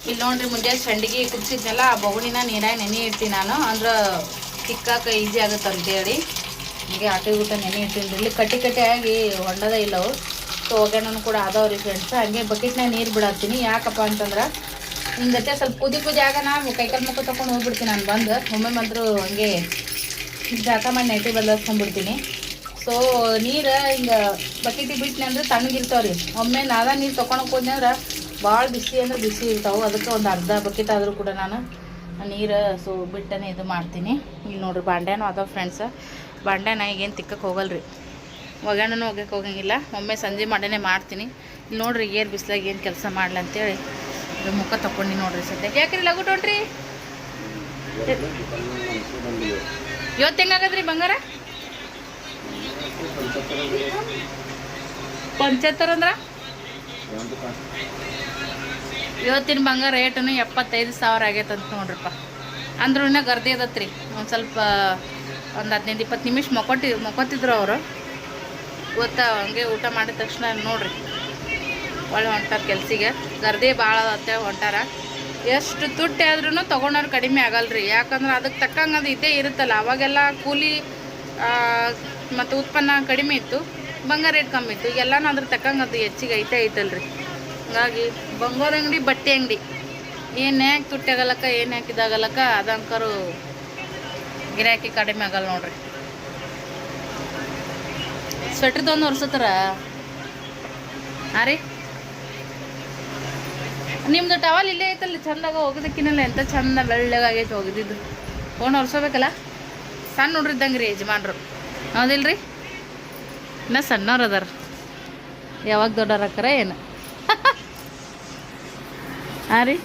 ಇಲ್ಲಿ ನೋಡ್ರಿ ಮುಂದೆ ಸಂಡಿಗೆ ಕುದಿಸಿದ್ನಲ್ಲ, ಆ ಬಗುಣಿನ ನೀರಾಗ ನೆನೆ ಇಡ್ತೀನಿ ನಾನು. ಅಂದ್ರೆ ತಿಕ್ಕಾಕ ಈಸಿ ಆಗುತ್ತೆ ಅಂತೇಳಿ. ಹೀಗೆ ಆಟಿ ಊಟ ನೆನೆ ಇಡ್ತೀನಿ ಇಲ್ಲಿ ಕಟ್ಟಿ ಕಟ್ಟಿಯಾಗಿ ಹೊಂಡದ ಇಲ್ಲವು ಸೊ ಒಗ್ಗರಣೆನೂ ಕೂಡ ಅದಾವ್ರಿ ಫ್ರೆಂಡ್ಸ್ ಹಂಗೆ ಬಕೆಟ್ನಾಗ ನೀರು ಬಿಡತ್ತೀನಿ. ಯಾಕಪ್ಪ ಅಂತಂದ್ರೆ ಜೊತೆ ಸ್ವಲ್ಪ ಕುದಿ ಕುದಿ ಆಗ ನಾವು ಕೈಕಾಲು ಮುಖ ತೊಗೊಂಡು ಹೋಗ್ಬಿಡ್ತೀನಿ ನಾನು ಬಂದು. ಒಮ್ಮೆ ಮಾತ್ರ ಹಂಗೆ ಜಾಕ ಮಾಡಿ ನೈಟಿ ಬದಲಾಯಿಸ್ಕೊಂಡ್ಬಿಡ್ತೀನಿ ಸೊ ನೀರು ಹಿಂಗೆ ಬಕೆಟಿಗೆ ಬಿಟ್ನಿ ಅಂದ್ರೆ ತಣ್ಣಗಿರ್ತಾವ್ರಿ ಒಮ್ಮೆ ನಾದ ನೀರು ತೊಗೊಳಕ್ ಹೋದ್ನಿ ಅಂದ್ರೆ ಭಾಳ ಬಿಸಿ ಅಂದ್ರೆ ಬಿಸಿ ಇರ್ತಾವೆ. ಅದಕ್ಕೆ ಒಂದು ಅರ್ಧ ಬಕೆಟ್ ಆದರೂ ಕೂಡ ನಾನು ನೀರು ಸೊ ಬಿಟ್ಟನೆ ಇದು ಮಾಡ್ತೀನಿ. ಇಲ್ಲಿ ನೋಡ್ರಿ ಬಾಂಡ್ಯಾನು ಅದಾವ ಫ್ರೆಂಡ್ಸ್ ಬಾಂಡ್ಯಾನ ಈಗೇನು ತಿಕ್ಕಕ್ಕೆ ಹೋಗಲ್ರಿ. ಒಗ್ಯಾಣನೂ ಹೋಗಕ್ಕೆ ಹೋಗಂಗಿಲ್ಲ. ಒಮ್ಮೆ ಸಂಜೆ ಮಾಡೇನೆ ಮಾಡ್ತೀನಿ. ಇಲ್ಲಿ ನೋಡ್ರಿ ಏರ್ ಬಿಸಿಲಾಗ ಏನು ಕೆಲಸ ಮಾಡ್ಲ ಅಂತೇಳಿ ಇದು ಮುಖ ತಗೊಂಡು ನೋಡ್ರಿ ಸದ್ಯಕ್ಕೆ ಯಾಕ್ರಿ ಲಗು ಟೊಂಟ್ರಿ ಇವತ್ತು ಹೆಂಗಾಗದ್ರಿ ಬಂಗಾರ? ಪಂಚತ್ತರ ಅಂದ್ರ? ಇವತ್ತಿನ ಬಂಗಾರ ರೇಟು ಎಪ್ಪತ್ತೈದು ಸಾವಿರ ಆಗೈತಂತ ನೋಡ್ರಿಪ್ಪ. ಅಂದ್ರೂ ಗರ್ದಿ ಅದತ್ರಿ. ಒಂದು ಸ್ವಲ್ಪ, ಒಂದು ಹದಿನೈದು, ಇಪ್ಪತ್ತು ನಿಮಿಷ ಮಕ್ಕೊಟ್ಟಿ, ಮಕ್ಕೊತಿದ್ರು ಅವರು. ಇವತ್ತು ಹಂಗೆ ಊಟ ಮಾಡಿದ ತಕ್ಷಣ ನೋಡ್ರಿ. ಒಳ್ಳೆ ಹೊಂಟಾರ ಕೆಲ್ಸಿಗೆ. ಗರ್ದಿ ಭಾಳ ಅತ್ತೆ ಹೊಂಟಾರ. ಎಷ್ಟು ತುಟ್ಟಿ ಆದ್ರೂ ತೊಗೊಂಡವ್ರು ಕಡಿಮೆ ಆಗಲ್ರಿ. ಯಾಕಂದ್ರೆ ಅದಕ್ಕೆ ತಕ್ಕಂಗೆ ಅದು ಇದ್ದೇ ಇರುತ್ತಲ್ಲ. ಅವಾಗೆಲ್ಲ ಕೂಲಿ ಮತ್ತು ಉತ್ಪನ್ನ ಕಡಿಮೆ ಇತ್ತು. ಬಂಗಾರ ರೇಟ್ ಕಮ್ಮಿ ಇತ್ತು. ಎಲ್ಲನೂ ಅದ್ರ ತಕ್ಕಂಗೆ ಅದು ಹೆಚ್ಚಿಗೆ ಐತೆ ಐತಲ್ರಿ. ಹಂಗಾಗಿ ಬಂಗಾರ ಅಂಗಡಿ, ಬಟ್ಟೆ ಅಂಗಡಿ. ಏನು ಯಾಕೆ ತುಟ್ಟಿ ಆಗಲ್ಲಕ್ಕ ಏನು ಯಾಕೆ ಇದಾಗಲ್ಲಕ್ಕ ಅದಂಕರು ಗಿರಾಕಿ ಕಡಿಮೆ ಆಗಲ್ಲ ನೋಡ್ರಿ. ಸ್ವೆಟ್ರ್ ತೊಗೊಂಡು ಹೊರ್ಸತ್ತಾರ ಹಾಂ ರೀ. ನಿಮ್ದು ಟವಲ್ ಇಲ್ಲೇ ಐತಲ್ಲ ಚಂದಾಗ ಹೋಗೋದಕ್ಕಿನಲ್ಲ ಎಂಥ ಚಂದ ಬೆಳ್ಳಗಾಗೈತೆ ಹೋಗಿದ್ದು ಫೋನ್ ಹೊರ್ಸೋಬೇಕಲ್ಲ ಸಣ್ಣ ನೋಡ್ರಿದ್ದಂಗೆ ರೀ ಯಜಮಾನ್ರು. ಹೌದಿಲ್ರಿ? ಇನ್ನ ಸಣ್ಣವ್ರು ಅದಾರ. ಯಾವಾಗ ದೊಡ್ಡವ್ರಾಕರ ಏನು? ಹಾಂ ರೀ?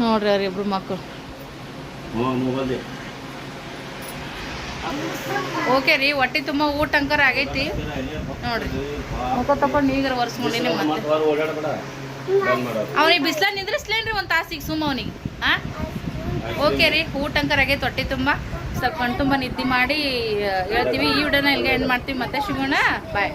ನೋಡ್ರಿ ಅವ್ರಿ ಇಬ್ರು ಮಕ್ಕಳು ಓಕೆ ರೀ ಹೊಟ್ಟೆ ತುಂಬ ಊಟ ಅಂಕರ ಆಗೈತಿ. ನೋಡ್ರಿ. ಮುಖ ತಗೊಂಡು ಈಗ ಒರೆಸ್ಕೊಂಡಿನಿ ಮತ್ತೆ ಅವನಿಗೆ ಬಿಸ್ಲ ನಿಂದ್ರಿಸ್ಲೇನ್ರಿ ಒಂದು ತಾಸಿಗೆ ಸುಮ್ಮ ಅವನಿಗೆ ಹಾಂ ಓಕೆ ರೀ ಊಟ ಅಂಕರ ಆಗೈತೆ ಹೊಟ್ಟೆ ತುಂಬ. ಸ್ವಲ್ಪ ಕಣ್ತುಂಬ ನಿದ್ದೆ ಮಾಡಿ ಹೇಳ್ತೀವಿ. ಈ ವಿಡಿಯೋನ ಇಲ್ಲಿಗೆ ಎಂಡ್ ಮಾಡ್ತೀವಿ. ಮತ್ತೆ ಸಿಗೋಣ. ಬಾಯ್